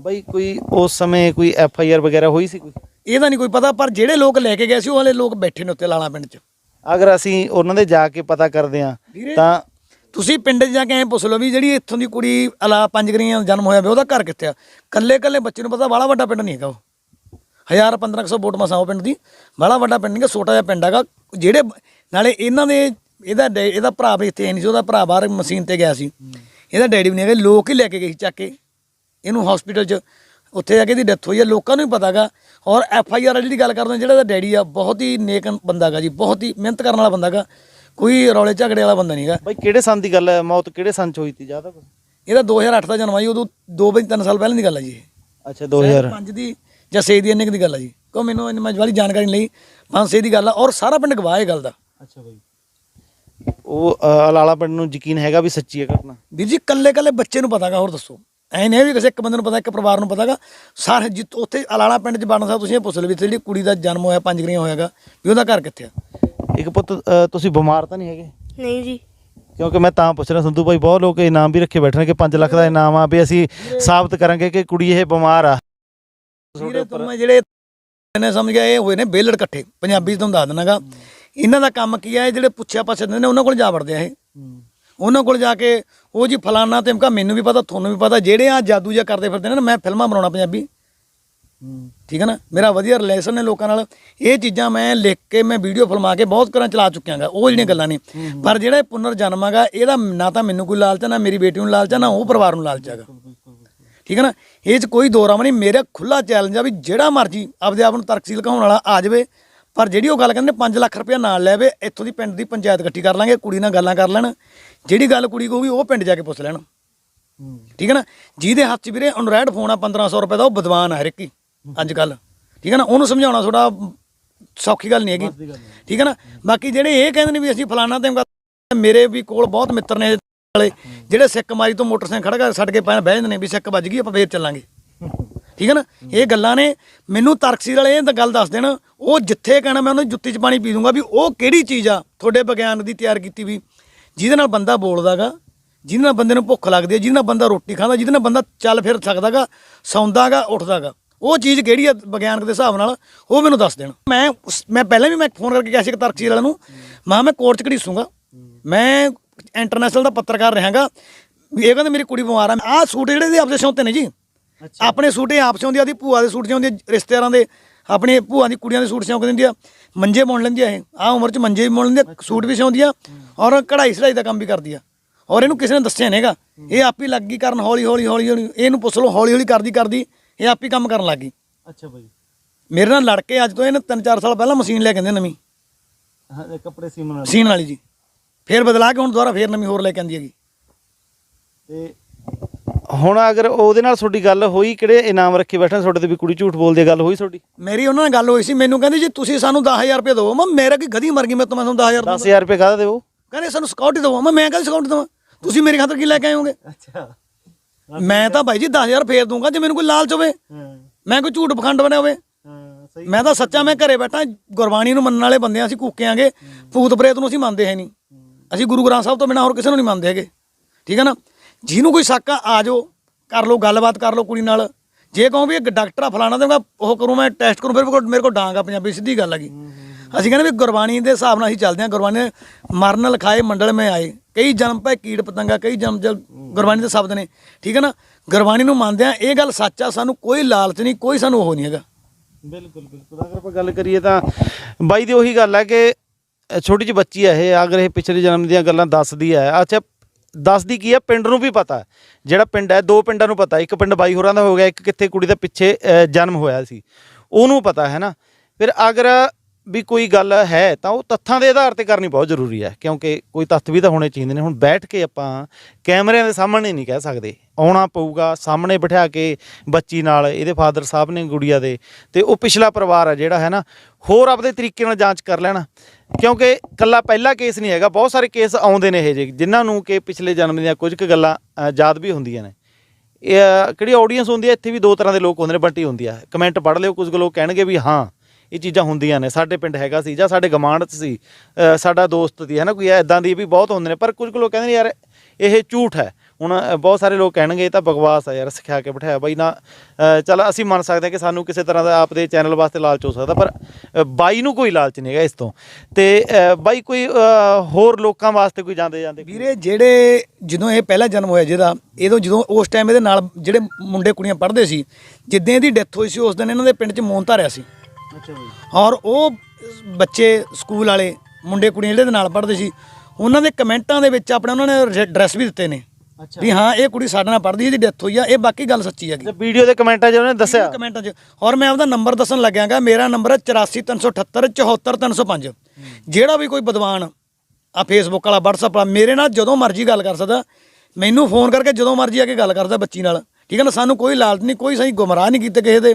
ਬਈ ਕੋਈ ਉਸ ਸਮੇਂ ਕੋਈ ਐਫ ਆਈ ਆਰ ਵਗੈਰਾ ਹੋਈ ਸੀ ਕੋਈ? ਇਹਦਾ ਨਹੀਂ ਕੋਈ ਪਤਾ ਪਰ ਜਿਹੜੇ ਲੋਕ ਲੈ ਕੇ ਗਏ ਸੀ ਉਹ ਵਾਲੇ ਲੋਕ ਬੈਠੇ ਨੇ ਉੱਤੇ ਲਾਲਾ ਪਿੰਡ 'ਚ। ਅਗਰ ਅਸੀਂ ਉਹਨਾਂ ਦੇ ਜਾ ਕੇ ਪਤਾ ਕਰਦੇ ਆ ਵੀਰੇ, ਤਾਂ ਤੁਸੀਂ ਪਿੰਡ 'ਚ ਜਾ ਕੇ ਐਂ ਪੁੱਛ ਲਓ ਵੀ ਜਿਹੜੀ ਇੱਥੋਂ ਦੀ ਕੁੜੀ ਅਲਾ ਪੰਜਗਰੀਆਂ ਜਨਮ ਹੋਇਆ ਵੇ ਉਹਦਾ ਘਰ ਕਿੱਥੇ ਆ? ਕੱਲੇ ਕੱਲੇ ਬੱਚੇ ਨੂੰ ਪਤਾ ਬਾਲਾ ਵੱਡਾ ਪਿੰਡ ਨਹੀਂ ਹੈਗਾ ਉਹ। ਹਜ਼ਾਰ 1500 ਵੋਟ ਮਸਾਂ ਉਹ ਪਿੰਡ ਦੀ। ਬਾਲਾ ਵੱਡਾ ਪਿੰਡ ਨਹੀਂ ਛੋਟਾ ਜਿਹਾ ਪਿੰਡ ਹੈਗਾ। ਜਿਹੜੇ ਨਾਲੇ ਇਹਨਾਂ ਦੇ ਇਹਦਾ ਇਹਦਾ ਭਰਾ ਵੀ ਇੱਥੇ ਹੈ ਨਹੀਂ ਸੀ ਉਹਦਾ ਭਰਾ ਬਾਹਰ ਮਸ਼ੀਨ ਤੇ ਗਿਆ ਸੀ। ਇਹਦਾ ਡੈਡੀ ਵੀ ਨਹੀਂ ਹੈਗਾ ਲੋਕ ਹੀ ਲੈ ਕੇ ਗਏ ਸੀ ਚੱਕ ਕੇ। ਇਹਨੂੰ ਹਸਪੀਟਲ 'ਚ ਉੱਥੇ ਜਾ ਕੇ ਇਹਦੀ ਡੈਥ ਹੋਈ ਹੈ ਲੋਕਾਂ ਨੂੰ ਵੀ ਪਤਾਗਾ ਔਰ ਐਫ ਆਈ ਆਰ ਜਿਹੜੀ ਗੱਲ ਕਰਦੇ ਹਾਂ, ਜਿਹੜਾ ਇਹਦਾ ਡੈਡੀ ਆ ਬਹੁਤ ਹੀ ਨੇਕ ਬੰਦਾਗਾ ਜੀ ਬਹੁਤ ਹੀ ਮਿਹਨਤ ਕਰਨ ਵਾਲਾ ਬੰਦਾਗਾ ਕੋਈ ਰੌਲੇ ਝਗੜੇ ਵਾਲਾ ਬੰਦਾ ਨਹੀਂਗਾ ਬਈ ਕਿਹੜੇ ਸੰਨ ਦੀ ਗੱਲ ਹੈ? ਮੌਤ ਕਿਹੜੇ ਸੰਨ ਚ ਹੋਈ ਸੀ ਜ਼ਿਆਦਾ? ਇਹਦਾ 2008 ਦਾ ਜਨਮ ਆ ਜੀ ਉਦੋਂ 2 ਵਜੇ 3 ਸਾਲ ਪਹਿਲਾਂ ਦੀ ਗੱਲ ਹੈ ਜੀ ਅੱਛਾ 2000 5 ਦੀ ਜਾਂ 6 ਦੀ ਇੰਨੇ ਕੁ ਦੀ ਗੱਲ ਹੈ ਜੀ। ਕੋ ਮੈਨੂੰ ਇੰਨੀ ਮੈਂ ਵਾਲੀ ਜਾਣਕਾਰੀ ਨਹੀਂ ਲਈ 5 6 ਦੀ ਗੱਲ ਆ ਔਰ ਸਾਰਾ ਪਿੰਡ ਗਵਾਹ ਇਹ ਗੱਲ ਦਾ। ਅੱਛਾ ਬਈ। ਉਹ ਅਲਾਲਾ ਪਿੰਡ ਨੂੰ ਯਕੀਨ ਹੈਗਾ ਵੀ ਸੱਚੀ ਹੈ ਘਟਨਾ? ਵੀਰ ਜੀ ਕੱਲੇ ਕੱਲੇ ਬੱਚੇ ਨੂੰ ਪਤਾਗਾ ਹੋਰ ਦੱਸੋ। ਐ ਨਹੀਂ ਵੀ ਕਿਸੇ ਇੱਕ ਬੰਦੇ ਨੂੰ ਪਤਾ ਇੱਕ ਪਰਿਵਾਰ ਨੂੰ ਪਤਾਗਾ ਸਾਰੇ ਜਿੱਤ ਉੱਥੇ ਅਲਾਲਾ ਪਿੰਡ ਚ ਬਣਨ ਸਾਹਿਬ ਤੁਸੀਂ ਇਹ ਪੁੱਛ ਲਓ ਵੀ ਇੱਥੇ ਜਿਹੜੀ ਕੁੜੀ ਦਾ ਜਨਮ ਹੋਇਆ ਪੰਜ ਗਰੀਆਂ ਹੋਇਆਗਾ ਵੀ ਉਹਦਾ ਘਰ ਕਿੱਥੇ ਆ? ਇੱਕ ਪੁੱਤ ਅ, ਤੁਸੀਂ ਬਿਮਾਰ ਤਾਂ ਨਹੀਂ ਹੈਗੇ? ਨਹੀਂ ਜੀ। ਕਿਉਂਕਿ ਮੈਂ ਤਾਂ ਪੁੱਛ ਰਿਹਾ ਸੰਧੂ ਭਾਈ ਬਹੁਤ ਲੋਕ ਇਨਾਮ ਵੀ ਰੱਖੇ ਬੈਠੇ ਨੇ ਕਿ 5 ਲੱਖ ਦਾ ਇਨਾਮ ਆ ਵੀ ਅਸੀਂ ਸਾਬਤ ਕਰਾਂਗੇ ਕਿ ਕੁੜੀ ਇਹ ਬਿਮਾਰ ਆ। ਵੀਰੇ ਤੋਂ ਜਿਹੜੇ ਨੇ ਸਮਝ ਗਿਆ ਇਹ ਹੋਏ ਨੇ ਬੇਲੜ ਇਕੱਠੇ ਪੰਜਾਬੀ ਤੁਹਾਨੂੰ ਦੱਸ ਦਿੰਨਾਗਾ ਇਹਨਾਂ ਦਾ ਕੰਮ ਕੀ ਹੈ ਜਿਹੜੇ ਪੁੱਛਿਆ ਪਾਛੇ ਦਿੰਦੇ ਨੇ ਉਹਨਾਂ ਕੋਲ ਜਾ ਵੜਦੇ ਆ ਇਹ। ਉਹਨਾਂ ਕੋਲ ਜਾ ਕੇ ਉਹ ਜੀ ਫਲਾਨਾ ਤੇ ਮਕਾ ਮੈਨੂੰ ਵੀ ਪਤਾ ਤੁਹਾਨੂੰ ਵੀ ਪਤਾ ਜਿਹੜੇ ਆ ਜਾਦੂ ਜਿਹਾ ਕਰਦੇ ਫਿਰਦੇ ਨੇ ਨਾ ਮੈਂ ਫਿਲਮਾਂ ਬਣਾਉਣਾ ਪੰਜਾਬੀ। ਠੀਕ ਹੈ ਨਾ? ਮੇਰਾ ਵਧੀਆ ਰਿਲੇਸ਼ਨ ਨੇ ਲੋਕਾਂ ਨਾਲ। ਇਹ ਚੀਜ਼ਾਂ ਮੈਂ ਲਿਖ ਕੇ ਮੈਂ ਵੀਡੀਓ ਫਿਲਮਾ ਕੇ ਬਹੁਤ ਘਰਾਂ ਚਲਾ ਚੁੱਕਿਆਗਾ ਉਹ ਜਿਹੜੀਆਂ ਗੱਲਾਂ ਨੇ। ਪਰ ਜਿਹੜਾ ਪੁਨਰ ਜਨਮ ਹੈਗਾ ਇਹਦਾ ਨਾ ਤਾਂ ਮੈਨੂੰ ਕੋਈ ਲਾਲਚ ਨਾ ਮੇਰੀ ਬੇਟੀ ਨੂੰ ਲਾਲਚ ਨਾ ਉਹ ਪਰਿਵਾਰ ਨੂੰ ਲਾਲਚ ਹੈਗਾ ਠੀਕ ਹੈ ਨਾ? ਇਹ 'ਚ ਕੋਈ ਦੋਰਾਮ ਨਹੀਂ ਮੇਰਾ ਖੁੱਲਾ ਚੈਲੰਜ ਆ ਵੀ ਜਿਹੜਾ ਮਰਜ਼ੀ ਆਪਦੇ ਆਪ ਨੂੰ ਤਰਕਸੀਲ ਕਹਾਉਣ ਵਾਲਾ ਆ ਜਾਵੇ ਪਰ ਜਿਹੜੀ ਉਹ ਗੱਲ ਕਹਿੰਦੇ 5 ਲੱਖ ਰੁਪਇਆ ਨਾਲ ਲੈਵੇ ਇੱਥੋਂ ਦੀ ਪਿੰਡ ਦੀ ਪੰਚਾਇਤ ਇਕੱਠੀ ਕਰ ਲਾਂਗੇ ਕੁੜੀ ਨਾਲ ਗੱਲਾਂ ਕਰ ਲੈਣ ਜਿਹੜੀ ਗੱਲ ਕੁੜੀ ਕਹੂਗੀ ਉਹ ਪਿੰਡ ਜਾ ਕੇ ਪੁੱਛ ਲੈਣ। ਠੀਕ ਹੈ ਨਾ? ਜਿਹਦੇ ਹੱਥ 'ਚ ਵੀਰੇ ਅਨਰੈਡ ਫੋਨ ਆ 1500 ਰੁਪਏ ਦਾ ਉਹ ਵਿਦਵਾਨ ਆ ਹਰ ਇੱਕ ਹੀ ਅੱਜ ਕੱਲ ਠੀਕ ਹੈ ਨਾ? ਉਹਨੂੰ ਸਮਝਾਉਣਾ ਥੋੜਾ ਸੌਖੀ ਗੱਲ ਨਹੀਂ ਹੈਗੀ। ਠੀਕ ਹੈ ਨਾ? ਬਾਕੀ ਜਿਹੜੇ ਇਹ ਕਹਿੰਦੇ ਨੇ ਵੀ ਅਸੀਂ ਫਲਾਣਾ ਤੇ ਮੇਰੇ ਵੀ ਕੋਲ ਬਹੁਤ ਮਿੱਤਰ ਨੇ ਵਾਲੇ, ਜਿਹੜੇ ਸਿੱਕ ਮਾਰੀ ਤੋਂ ਮੋਟਰਸਾਈਕਲ ਖੜਾ ਕਰ ਛੱਡ ਕੇ ਪੈਣ ਬਹਿ ਜਾਂਦੇ ਨੇ ਵੀ ਸਿੱਕ ਵੱਜ ਗਈ, ਆਪਾਂ ਫੇਰ ਚੱਲਾਂਗੇ। ਠੀਕ ਹੈ ਨਾ? ਇਹ ਗੱਲਾਂ ਨੇ ਮੈਨੂੰ ਤਰਕਸੀਰ ਵਾਲੇ ਇਹ ਤਾਂ ਗੱਲ ਦੱਸ ਦੇਣ, ਉਹ ਜਿੱਥੇ ਕਹਿਣਾ ਮੈਂ ਉਹਨੂੰ ਜੁੱਤੀ 'ਚ ਪਾਣੀ ਪੀ ਦੂੰਗਾ ਵੀ ਉਹ ਕਿਹੜੀ ਚੀਜ਼ ਆ, ਤੁਹਾਡੇ ਵਿਗਿਆਨ ਦੀ ਤਿਆਰ ਕੀਤੀ ਵੀ, ਜਿਹਦੇ ਨਾਲ ਬੰਦਾ ਬੋਲਦਾਗਾ, ਜਿਹਦੇ ਨਾਲ ਬੰਦੇ ਨੂੰ ਭੁੱਖ ਲੱਗਦੀ ਹੈ ਜਿਹਦੇ ਨਾਲ ਬੰਦਾ ਰੋਟੀ ਖਾਂਦਾ, ਜਿਹਦੇ ਨਾਲ ਬੰਦਾ ਚੱਲ ਫਿਰ ਸਕਦਾਗਾ, ਸੌਂਦਾਗਾ, ਉੱਠਦਾਗਾ, ਉਹ ਚੀਜ਼ ਕਿਹੜੀ ਆ ਵਿਗਿਆਨਕ ਦੇ ਹਿਸਾਬ ਨਾਲ, ਉਹ ਮੈਨੂੰ ਦੱਸ ਦੇਣ। ਮੈਂ ਉਸ- ਮੈਂ ਪਹਿਲਾਂ ਵੀ ਮੈਂ ਫੋਨ ਕਰਕੇ ਕਿਹਾ ਸੀ ਤਰਕਸੀਰ ਵਾਲਿਆਂ ਨੂੰ, ਮਾਂ ਮੈਂ ਕੋਰਟ 'ਚ ਘੜੀਸੂੰਗਾ, ਮੈਂ ਇੰਟਰਨੈਸ਼ਨਲ ਦਾ ਪੱਤਰਕਾਰ ਰਹਾਂਗਾ। ਇਹ ਕਹਿੰਦੇ ਮੇਰੀ ਕੁੜੀ ਬਿਮਾਰ ਆ। ਆਹ ਸੂਟ ਜਿਹੜੇ ਦੇ ਆਪਦੇ ਸਿਉਂਤੇ ਨੇ ਜੀ। ਆਪਣੇ ਸੂਟ ਇਹ ਆਪ ਸਿਉਂਦੀ ਆ ਉਹਦੀ ਭੂਆ ਦੇ ਸੂਟ ਸਿਉਂਦੀ ਰਿਸ਼ਤੇਦਾਰਾਂ ਦੇ ਆਪਣੇ ਭੂਆ ਦੀ ਕੁੜੀਆਂ ਦੇ ਸੂਟ ਸਿਉਂ ਕੇ ਦਿੰਦੀ ਆ। ਮੰਜੇ ਬੁਣ ਲੈਂਦੀ ਆ ਇਹ। ਆ ਉਮਰ 'ਚ ਮੰਜੇ ਵੀ ਬੁਣ ਲੈਂਦੀ ਆ ਸੂਟ ਵੀ ਸਿਉਂਦੀ ਆ ਔਰ ਕਢਾਈ ਸਿਲਾਈ ਦਾ ਕੰਮ ਵੀ ਕਰਦੀ ਆ। ਔਰ ਇਹਨੂੰ ਕਿਸੇ ਨੇ ਦੱਸਿਆ ਨਹੀਂਗਾ ਇਹ ਆਪ ਹੀ ਲੱਗ ਗਈ ਕਰਨ ਹੌਲੀ ਹੌਲੀ ਹੌਲੀ ਹੌਲੀ। ਇਹਨੂੰ ਪੁੱਛ ਲਓ ਹੌਲੀ ਹੌਲੀ ਕਰਦੀ ਕਰਦੀ ਇਹ ਆਪ ਹੀ ਕੰਮ ਕਰਨ ਲੱਗ ਗਈ। ਅੱਛਾ ਬਾਈ। ਮੇਰੇ ਨਾਲ ਲੜ ਕੇ ਅੱਜ ਤੋਂ ਇਹਨੇ 3-4 ਸਾਲ ਪਹਿਲਾਂ ਮਸ਼ੀਨ ਲੈ ਕੇ ਆਂਦੇ ਨਵੀਂ। ਹਾਂ ਕੱਪੜੇ ਵਾਲੇ। ਸੀਨ ਵਾਲੀ ਜੀ। ਫੇਰ ਬਦਲਾ ਕੇ ਹੁਣ ਦੁਬਾਰਾ ਫੇਰ ਨਵੀਂ ਹੋਰ ਲੈ ਕੇ ਆਂਦੀ ਹੈਗੀ। ਤੇ ਹੁਣ ਅਗਰ ਉਹਦੇ ਨਾਲ ਤੁਹਾਡੀ ਗੱਲ ਹੋਈ ਕਿਹੜੇ ਇਨਾਮ ਰੱਖੇ ਬੈਠੇ ਤੁਹਾਡੇ ਤੇ ਵੀ ਕੁੜੀ ਝੂਠ ਬੋਲਦੀ ਹੈ ਗੱਲ ਹੋਈ ਤੁਹਾਡੀ? ਮੇਰੀ ਉਹਨਾਂ ਨਾਲ ਗੱਲ ਹੋਈ ਸੀ ਮੈਨੂੰ ਕਹਿੰਦੇ ਜੀ ਤੁਸੀਂ ਸਾਨੂੰ 10000 ਰੁਪਏ ਦਿਓ ਮੈਂ ਮੇਰਾ ਕੀ ਗਧੀ ਮਰ ਗਈ ਮੈਂ ਤੁਹਾਨੂੰ 10000 ਦਊਂਗਾ। 10000 ਰੁਪਏ ਕਾਹਦਾ ਦੇਵੋ? ਕਹਿੰਦੇ ਸਾਨੂੰ ਸਕਾਊਟ ਦਿਓ ਮੈਂ ਮੈਂ ਕਹਿੰਦਾ ਸਕਾਊਟ ਦਵਾਂ? ਤੁਸੀਂ ਮੇਰੇ ਖਾਤਰ ਕੀ ਲੈ ਕੇ ਆਏ ਹੋਗੇ ਅੱਛਾ। ਮੈਂ ਤਾਂ ਭਾਈ ਜੀ 10000 ਫੇਰ ਦੂੰਗਾ ਜੇ ਮੈਨੂੰ ਕੋਈ ਲਾਲਚ ਹੋਵੇ। ਹਾਂ। ਮੈਂ ਕੋਈ ਝੂਠ ਪਖੰਡ ਬਣਿਆ ਹੋਵੇ। ਹਾਂ ਸਹੀ। ਮੈਂ ਤਾਂ ਸੱਚਾ ਮੈਂ ਘਰੇ ਬੈਠਾ ਗੁਰਬਾਣੀ ਨੂੰ ਮੰਨਣ ਵਾਲੇ ਬੰਦੇ ਆ ਅਸੀਂ ਕੂਕਿਆਂਗੇ ਭੂਤ ਪ੍ਰੇਤ ਨੂੰ ਅਸੀਂ ਮੰਨਦੇ ਹੈ ਨਹੀਂ। ਅਸੀਂ ਗੁਰੂ ਗ੍ਰੰਥ ਸਾਹਿਬ ਤੋਂ ਬਿਨਾਂ ਹੋਰ ਕਿਸੇ ਨੂੰ ਨਹੀਂ ਮੰਨਦੇ ਹੈਗੇ। ਠੀਕ ਹੈ ਨਾ? ਜਿਹਨੂੰ ਕੋਈ ਸ਼ੱਕ ਆ ਆ ਜਾਓ, ਕਰ ਲਓ, ਗੱਲਬਾਤ ਕਰ ਲਓ ਕੁੜੀ ਨਾਲ। ਜੇ ਕਹੋ ਵੀ ਇਹ ਡਾਕਟਰ ਆ, ਫਲਾਣਾ ਦੇਗਾ ਉਹ ਕਰੂੰ, ਮੈਂ ਟੈਸਟ ਕਰੂੰ, ਫਿਰ ਮੇਰੇ ਕੋਲ- ਮੇਰੇ ਕੋਲ ਡਾਂਗ ਆ ਪੰਜਾਬੀ, ਸਿੱਧੀ ਗੱਲ ਹੈਗੀ ਅਸੀਂ ਕਹਿੰਦੇ ਵੀ ਗੁਰਬਾਣੀ ਦੇ ਹਿਸਾਬ ਨਾਲ ਅਸੀਂ ਚੱਲਦੇ ਹਾਂ, ਗੁਰਬਾਣੀ ਨੇ ਮਰਨ, ਲਿਖਾਏ, ਮੰਡਲ ਮੈਂ ਆਏ। ਕਈ ਜਨਮ ਪੈ ਕੀੜ ਪਤੰਗਾ, ਕਈ ਜਨਮ ਜਲ ਗੁਰਬਾਣੀ ਦੇ ਸ਼ਬਦ ਨੇ। ਠੀਕ ਹੈ ਨਾ? ਗੁਰਬਾਣੀ ਨੂੰ ਮੰਨਦੇ ਆ ਇਹ ਗੱਲ ਸੱਚ ਆ, ਸਾਨੂੰ ਕੋਈ ਲਾਲਚ ਨਹੀਂ, ਕੋਈ ਸਾਨੂੰ ਉਹ ਨਹੀਂ ਹੈਗਾ। ਬਿਲਕੁਲ ਬਿਲਕੁਲ। ਅਗਰ ਆਪਾਂ ਗੱਲ ਕਰੀਏ ਤਾਂ ਬਾਈ ਦੀ ਉਹੀ ਗੱਲ ਹੈ ਕਿ ਛੋਟੀ ਜਿਹੀ ਬੱਚੀ ਹੈ ਇਹ ਅਗਰ ਇਹ ਪਿਛਲੇ ਜਨਮ ਦੀਆਂ ਗੱਲਾਂ ਦੱਸਦੀ ਹੈ ਅੱਛਾ, ਦੱਸਦੀ ਕੀ ਹੈ ਪਿੰਡ ਨੂੰ ਵੀ ਪਤਾ। ਜਿਹੜਾ ਪਿੰਡ ਹੈ ਦੋ ਪਿੰਡਾਂ ਨੂੰ ਪਤਾ। ਇੱਕ ਪਿੰਡ ਬਾਈ ਹੋਰਾਂ ਦਾ ਹੋ ਗਿਆ, ਇੱਕ ਕਿੱਥੇ ਕੁੜੀ ਦਾ ਪਿੱਛੇ ਜਨਮ ਹੋਇਆ ਸੀ। ਉਹਨੂੰ ਪਤਾ, ਹੈ ਨਾ? ਫਿਰ ਅਗਰ ਵੀ ਕੋਈ ਗੱਲ ਹੈ, ਤਾਂ ਉਹ ਤੱਥਾਂ ਦੇ ਆਧਾਰ ਤੇ ਕਰਨੀ ਬਹੁਤ ਜ਼ਰੂਰੀ ਹੈ ਕਿਉਂਕਿ ਕੋਈ ਤੱਥ ਵੀ ਤਾਂ ਹੋਣੇ ਚਾਹੀਦੇ ਨੇ। ਹੁਣ ਬੈਠ ਕੇ ਆਪਾਂ ਕੈਮਰਿਆਂ ਦੇ ਸਾਹਮਣੇ ਨਹੀਂ ਕਹਿ ਸਕਦੇ। ਆਉਣਾ ਪਊਗਾ, ਸਾਹਮਣੇ ਬਿਠਾ ਕੇ ਬੱਚੀ ਨਾਲ, ਇਹਦੇ ਫਾਦਰ ਸਾਹਿਬ ਨੇ ਗੁੜੀਆ ਦੇ। ਤੇ ਉਹ ਪਿਛਲਾ ਪਰਿਵਾਰ ਹੈ ਜਿਹੜਾ, ਹੈ ਨਾ? ਹੋਰ ਆਪਦੇ ਤਰੀਕੇ ਨਾਲ ਜਾਂਚ ਕਰ ਲੈਣਾ। ਕਿਉਂਕਿ ਕੱਲਾ ਪਹਿਲਾ ਕੇਸ ਨਹੀਂ ਹੈਗਾ, ਬਹੁਤ ਸਾਰੇ ਕੇਸ ਆਉਂਦੇ ਨੇ ਇਹ ਜੇ ਜਿਨ੍ਹਾਂ ਨੂੰ ਕਿ ਪਿਛਲੇ ਜਨਮ ਦੀਆਂ ਕੁਝ ਕੁ ਗੱਲਾਂ ਯਾਦ ਵੀ ਹੁੰਦੀਆਂ ਨੇ। ਇਹ ਕਿਹੜੀ ਆਡੀਅנס ਹੁੰਦੀ ਹੈ, ਇੱਥੇ ਵੀ ਦੋ ਤਰ੍ਹਾਂ ਦੇ ਲੋਕ ਹੁੰਦੇ ਨੇ, ਬੰਟੀ ਹੁੰਦੀ ਆ। ਕਮੈਂਟ ਪੜ੍ਹ ਲਿਓ, ਕੁਝ ਕੁ ਲੋਕ ਕਹਿਣਗੇ ਵੀ ਹਾਂ, ਇਹ ਚੀਜ਼ਾਂ ਹੁੰਦੀਆਂ ਨੇ, ਸਾਡੇ ਪਿੰਡ ਹੈਗਾ ਸੀ ਜਾਂ ਸਾਡੇ ਗਮਾਂਡ 'ਚ ਸੀ ਸਾਡਾ ਦੋਸਤ ਦੀ ਹੈ ਨਾ ਕੋਈ ਐਦਾਂ ਦੀ ਵੀ ਬਹੁਤ ਹੁੰਦੇ ਨੇ, ਪਰ ਕੁਝ ਕੁ ਲੋਕ ਕਹਿੰਦੇ ਨੇ, ਯਾਰ, ਇਹ ਝੂਠ ਹੈ। ਹੁਣ ਬਹੁਤ ਸਾਰੇ ਲੋਕ ਕਹਿਣਗੇ ਇਹ ਤਾਂ ਬਕਵਾਸ ਹੈ ਯਾਰ ਸਿਖਾ ਕੇ ਬਿਠਾਇਆ। ਬਾਈ ਨਾ ਚੱਲ ਅਸੀਂ ਮੰਨ ਸਕਦੇ ਹਾਂ ਕਿ ਸਾਨੂੰ ਕਿਸੇ ਤਰ੍ਹਾਂ ਦਾ ਆਪਦੇ ਚੈਨਲ ਵਾਸਤੇ ਲਾਲਚ ਹੋ ਸਕਦਾ ਪਰ ਬਾਈ ਨੂੰ ਕੋਈ ਲਾਲਚ ਨਹੀਂ ਹੈਗਾ ਇਸ ਤੋਂ। ਤੇ ਬਾਈ ਕੋਈ ਹੋਰ ਲੋਕਾਂ ਵਾਸਤੇ ਕੋਈ ਜਾਂਦੇ ਜਾਂਦੇ ਵੀਰੇ ਜਿਹੜੇ ਜਦੋਂ ਇਹ ਪਹਿਲਾ ਜਨਮ ਹੋਇਆ ਜਿਹਦਾ ਇਹਦੋਂ ਜਦੋਂ ਉਸ ਟਾਈਮ ਇਹਦੇ ਨਾਲ ਜਿਹੜੇ ਮੁੰਡੇ ਕੁੜੀਆਂ ਪੜ੍ਹਦੇ ਸੀ ਜਿੱਦਾਂ ਇਹਦੀ ਡੈਥ ਹੋਈ ਸੀ ਉਸ ਦਿਨ ਇਹਨਾਂ ਦੇ ਪਿੰਡ 'ਚ ਮੌਨ ਧਾਰਿਆ ਸੀ। ਅੱਛਾ ਬਾਈ ਔਰ ਉਹ ਬੱਚੇ ਸਕੂਲ ਵਾਲੇ ਮੁੰਡੇ ਕੁੜੀਆਂ ਜਿਹੜੇ ਇਹਦੇ ਨਾਲ ਪੜ੍ਹਦੇ ਸੀ ਉਹਨਾਂ ਦੇ ਕਮੈਂਟਾਂ ਦੇ ਵਿੱਚ ਆਪਣੇ ਉਹਨਾਂ ਨੇ ਐਡਰੈਸ ਵੀ ਦਿੱਤੇ ਨੇ। ਵੀ ਹਾਂ ਇਹ ਕੁੜੀ ਸਾਡੇ ਨਾਲ ਪੜ੍ਹਦੀ ਇਹਦੀ ਡੈਥ ਹੋਈ ਆ ਇਹ ਬਾਕੀ ਗੱਲ ਸੱਚੀ ਹੈਗੀ। ਵੀਡੀਓ ਦੇ ਕਮੈਂਟਾਂ 'ਚ ਉਹਨੇ ਦੱਸਿਆ। ਕਮੈਂਟਾਂ 'ਚ ਔਰ ਮੈਂ ਆਪਦਾ ਨੰਬਰ ਦੱਸਣ ਲੱਗਿਆਗਾ ਮੇਰਾ ਨੰਬਰ ਹੈ 84378 74305 ਜਿਹੜਾ ਵੀ ਕੋਈ ਵਿਦਵਾਨ ਆ ਫੇਸਬੁੱਕ ਵਾਲਾ WhatsApp ਵਾਲਾ ਮੇਰੇ ਨਾਲ ਜਦੋਂ ਮਰਜ਼ੀ ਗੱਲ ਕਰ ਸਕਦਾ ਮੈਨੂੰ ਫੋਨ ਕਰਕੇ ਜਦੋਂ ਮਰਜ਼ੀ ਆ ਕੇ ਗੱਲ ਕਰਦਾ ਬੱਚੀ ਨਾਲ। ਠੀਕ ਹੈ ਨਾ ਸਾਨੂੰ ਕੋਈ ਲਾਲਚ ਨਹੀਂ ਕੋਈ ਸਹੀ ਗੁੰਮਰਾਹ ਨਹੀਂ ਕੀਤੇ ਕਿਸੇ ਦੇ।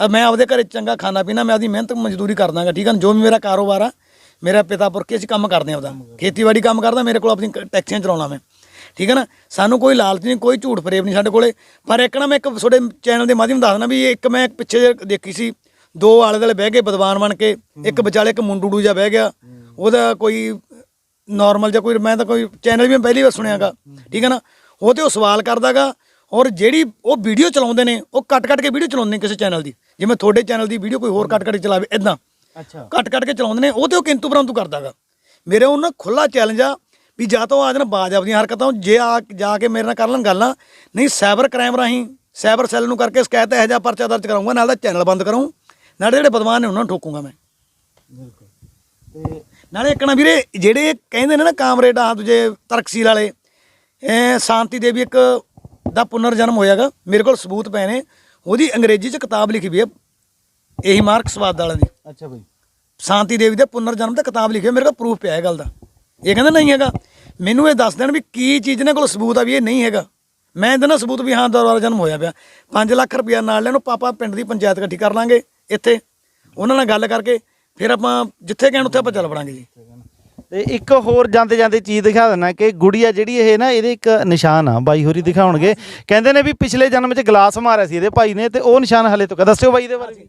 ਮੈਂ ਆਪਦੇ ਘਰੇ ਚੰਗਾ ਖਾਣਾ ਪੀਣਾ ਮੈਂ ਆਪਦੀ ਮਿਹਨਤ ਮਜ਼ਦੂਰੀ ਕਰਦਾਗਾ ਠੀਕ ਹੈ ਨਾ ਜੋ ਵੀ ਮੇਰਾ ਕਾਰੋਬਾਰ ਆ ਮੇਰਾ ਪਿਤਾ ਪੁਰਖੇ ਅਸੀਂ ਕੰਮ ਕਰਦੇ ਆ ਆਪਦਾ। ਖੇਤੀਬਾੜੀ ਕੰਮ ਕਰਦਾ ਮੇਰੇ ਕੋਲ ਆਪਣੀ ਕ- ਟੈਕਸੀਆਂ ਚਲਾਉਣਾ ਮੈਂ। ਠੀਕ ਹੈ ਨਾ? ਸਾਨੂੰ ਕੋਈ ਲਾਲਚ ਨਹੀਂ ਕੋਈ ਝੂਠ ਫਰੇਬ ਨਹੀਂ ਸਾਡੇ ਕੋਲੇ। ਪਰ ਇੱਕ ਨਾ ਮੈਂ ਇੱਕ ਤੁਹਾਡੇ ਚੈਨਲ ਦੇ ਮਾਧਿਅਮ ਦੱਸਦਾ ਵੀ ਇੱਕ ਮੈਂ ਪਿੱਛੇ ਜਿਹੇ ਦੇਖੀ ਸੀ ਦੋ ਆਲੇ ਦੁਆਲੇ ਬਹਿ ਕੇ ਵਿਦਵਾਨ ਬਣ ਕੇ ਇੱਕ ਵਿਚਾਲੇ ਇੱਕ ਮੁੰਡੂੜੂ ਜਿਹਾ ਬਹਿ ਗਿਆ। ਉਹਦਾ ਕੋਈ ਨਾਰਮਲ ਜਿਹਾ ਕੋਈ ਮੈਂ ਤਾਂ ਕੋਈ ਚੈਨਲ ਵੀ ਮੈਂ ਪਹਿਲੀ ਵਾਰ ਸੁਣਿਆਗਾ ਠੀਕ ਹੈ ਨਾ? ਉਹ ਤੇ ਉਹ ਸਵਾਲ ਕਰਦਾਗਾ ਔਰ ਜਿਹੜੀ ਉਹ ਵੀਡੀਓ ਚਲਾਉਂਦੇ ਨੇ ਉਹ ਕੱਟ ਕੱਟ ਕੇ ਵੀਡੀਓ ਚਲਾਉਂਦੇ ਨੇ ਕਿਸੇ ਚੈਨਲ ਦੀ। ਜਿਵੇਂ ਤੁਹਾਡੇ ਚੈਨਲ ਦੀ ਵੀਡੀਓ ਕੋਈ ਹੋਰ ਕੱਟ ਕੱਟ ਕੇ ਚਲਾਵੇ ਇਦਾਂ ਅੱਛਾ। ਕੱਟ ਕੱਟ ਕੇ ਚਲਾਉਂਦੇ ਨੇ ਉਹ ਤੇ ਉਹ ਕਿੰਤੂ ਪਰੰਤੂ ਕਰਦਾਗਾ ਮੇਰੇ ਉਹਨਾਂ ਖੁੱਲਾ ਚੈਲੰਜ ਆ ਵੀ ਜਾਂ ਤਾਂ ਉਹ ਆ ਜਾਣ ਬਾਜ ਆਪਦੀਆਂ ਹਰਕਤਾਂ ਜੇ ਆ ਜਾ ਕੇ ਮੇਰੇ ਨਾਲ ਕਰ ਲੈਣ ਗੱਲਾਂ ਨਹੀਂ ਸਾਈਬਰ ਕ੍ਰਾਈਮ ਰਾਹੀਂ ਸਾਈਬਰ ਸੈੱਲ ਨੂੰ ਕਰਕੇ ਸ਼ਿਕਾਇਤ ਇਹੋ ਜਿਹਾ ਪਰਚਾ ਦਰਜ ਕਰਾਉਂਗਾ ਨਾਲ ਦਾ ਚੈਨਲ ਬੰਦ ਕਰਾਉਂ ਨਾਲੇ ਜਿਹੜੇ ਬਦਮਾਨ ਨੇ ਉਹਨਾਂ ਨੂੰ ਠੋਕੂਗਾ ਮੈਂ। ਤੇ ਨਾਲੇ ਇੱਕ ਨਾ ਵੀਰੇ ਜਿਹੜੇ ਕਹਿੰਦੇ ਨੇ ਨਾ ਕਾਮਰੇਡ ਆ ਦੂਜੇ ਤਰਕਸੀਲ ਵਾਲੇ ਇਹ ਸ਼ਾਂਤੀ ਦੇਵੀ ਇੱਕ ਦਾ ਪੁਨਰ ਜਨਮ ਹੋਇਆਗਾ ਮੇਰੇ ਕੋਲ ਸਬੂਤ ਪਏ ਨੇ ਉਹਦੀ ਅੰਗਰੇਜ਼ੀ 'ਚ ਕਿਤਾਬ ਲਿਖੀ ਵੀ ਹੈ ਇਹੀ ਮਾਰਕਸਵਾਦ ਵਾਲਿਆਂ ਦੀ। ਅੱਛਾ ਬਾਈ। ਸ਼ਾਂਤੀ ਦੇਵੀ ਦੇ ਪੁਨਰ ਜਨਮ ਤੇ ਕਿਤਾਬ ਲਿਖੀ ਹੋਈ, ਮੇਰੇ ਕੋਲ ਪ੍ਰੂਫ ਪਿਆ ਇਹ ਗੱਲ ਦਾ। ਇਹ ਕਹਿੰਦਾ ਨਹੀਂ ਹੈਗਾ। ਮੈਨੂੰ ਇਹ ਦੱਸ ਦੇਣ ਵੀ ਕੀ ਚੀਜ਼ ਨੇ ਕੋਲ ਸਬੂਤ ਆ ਵੀ ਇਹ ਨਹੀਂ ਹੈਗਾ। ਮੈਂ ਇਹਦਾ ਨਾ ਸਬੂਤ ਵੀ ਹਾਂ ਦੁਬਾਰਾ ਜਨਮ ਹੋਇਆ ਪਿਆ। 5 ਲੱਖ ਰੁਪਇਆ ਨਾਲ ਲੈਣੋ ਪਾਪਾ ਪਿੰਡ ਦੀ ਪੰਚਾਇਤ ਇਕੱਠੀ ਕਰ ਲਾਂਗੇ ਇੱਥੇ। ਉਹਨਾਂ ਨਾਲ ਗੱਲ ਕਰਕੇ ਫਿਰ ਆਪਾਂ ਜਿੱਥੇ ਕਹਿਣ ਉੱਥੇ ਆਪਾਂ ਚੱਲ ਪੜਾਂਗੇ ਜੀ। ਤੇ ਇੱਕ ਹੋਰ ਜਾਂਦੇ ਜਾਂਦੇ ਚੀਜ਼ ਦਿਖਾ ਦੇਣਾ ਕਿ ਗੁੜੀਆ ਜਿਹੜੀ ਇਹ ਨਾ ਇਹਦੇ ਇੱਕ ਨਿਸ਼ਾਨ ਆ ਬਾਈ ਹੋਰੀ ਦਿਖਾਉਣਗੇ। ਕਹਿੰਦੇ ਨੇ ਵੀ ਪਿਛਲੇ ਜਨਮ 'ਚ ਗਲਾਸ ਮਾਰਿਆ ਸੀ ਇਹਦੇ ਭਾਈ ਨੇ ਤੇ ਉਹ ਨਿਸ਼ਾਨ ਹਲੇ ਤੋਂ ਦੱਸਿਓ ਬਾਈ ਇਹਦੇ ਬਾਰੇ।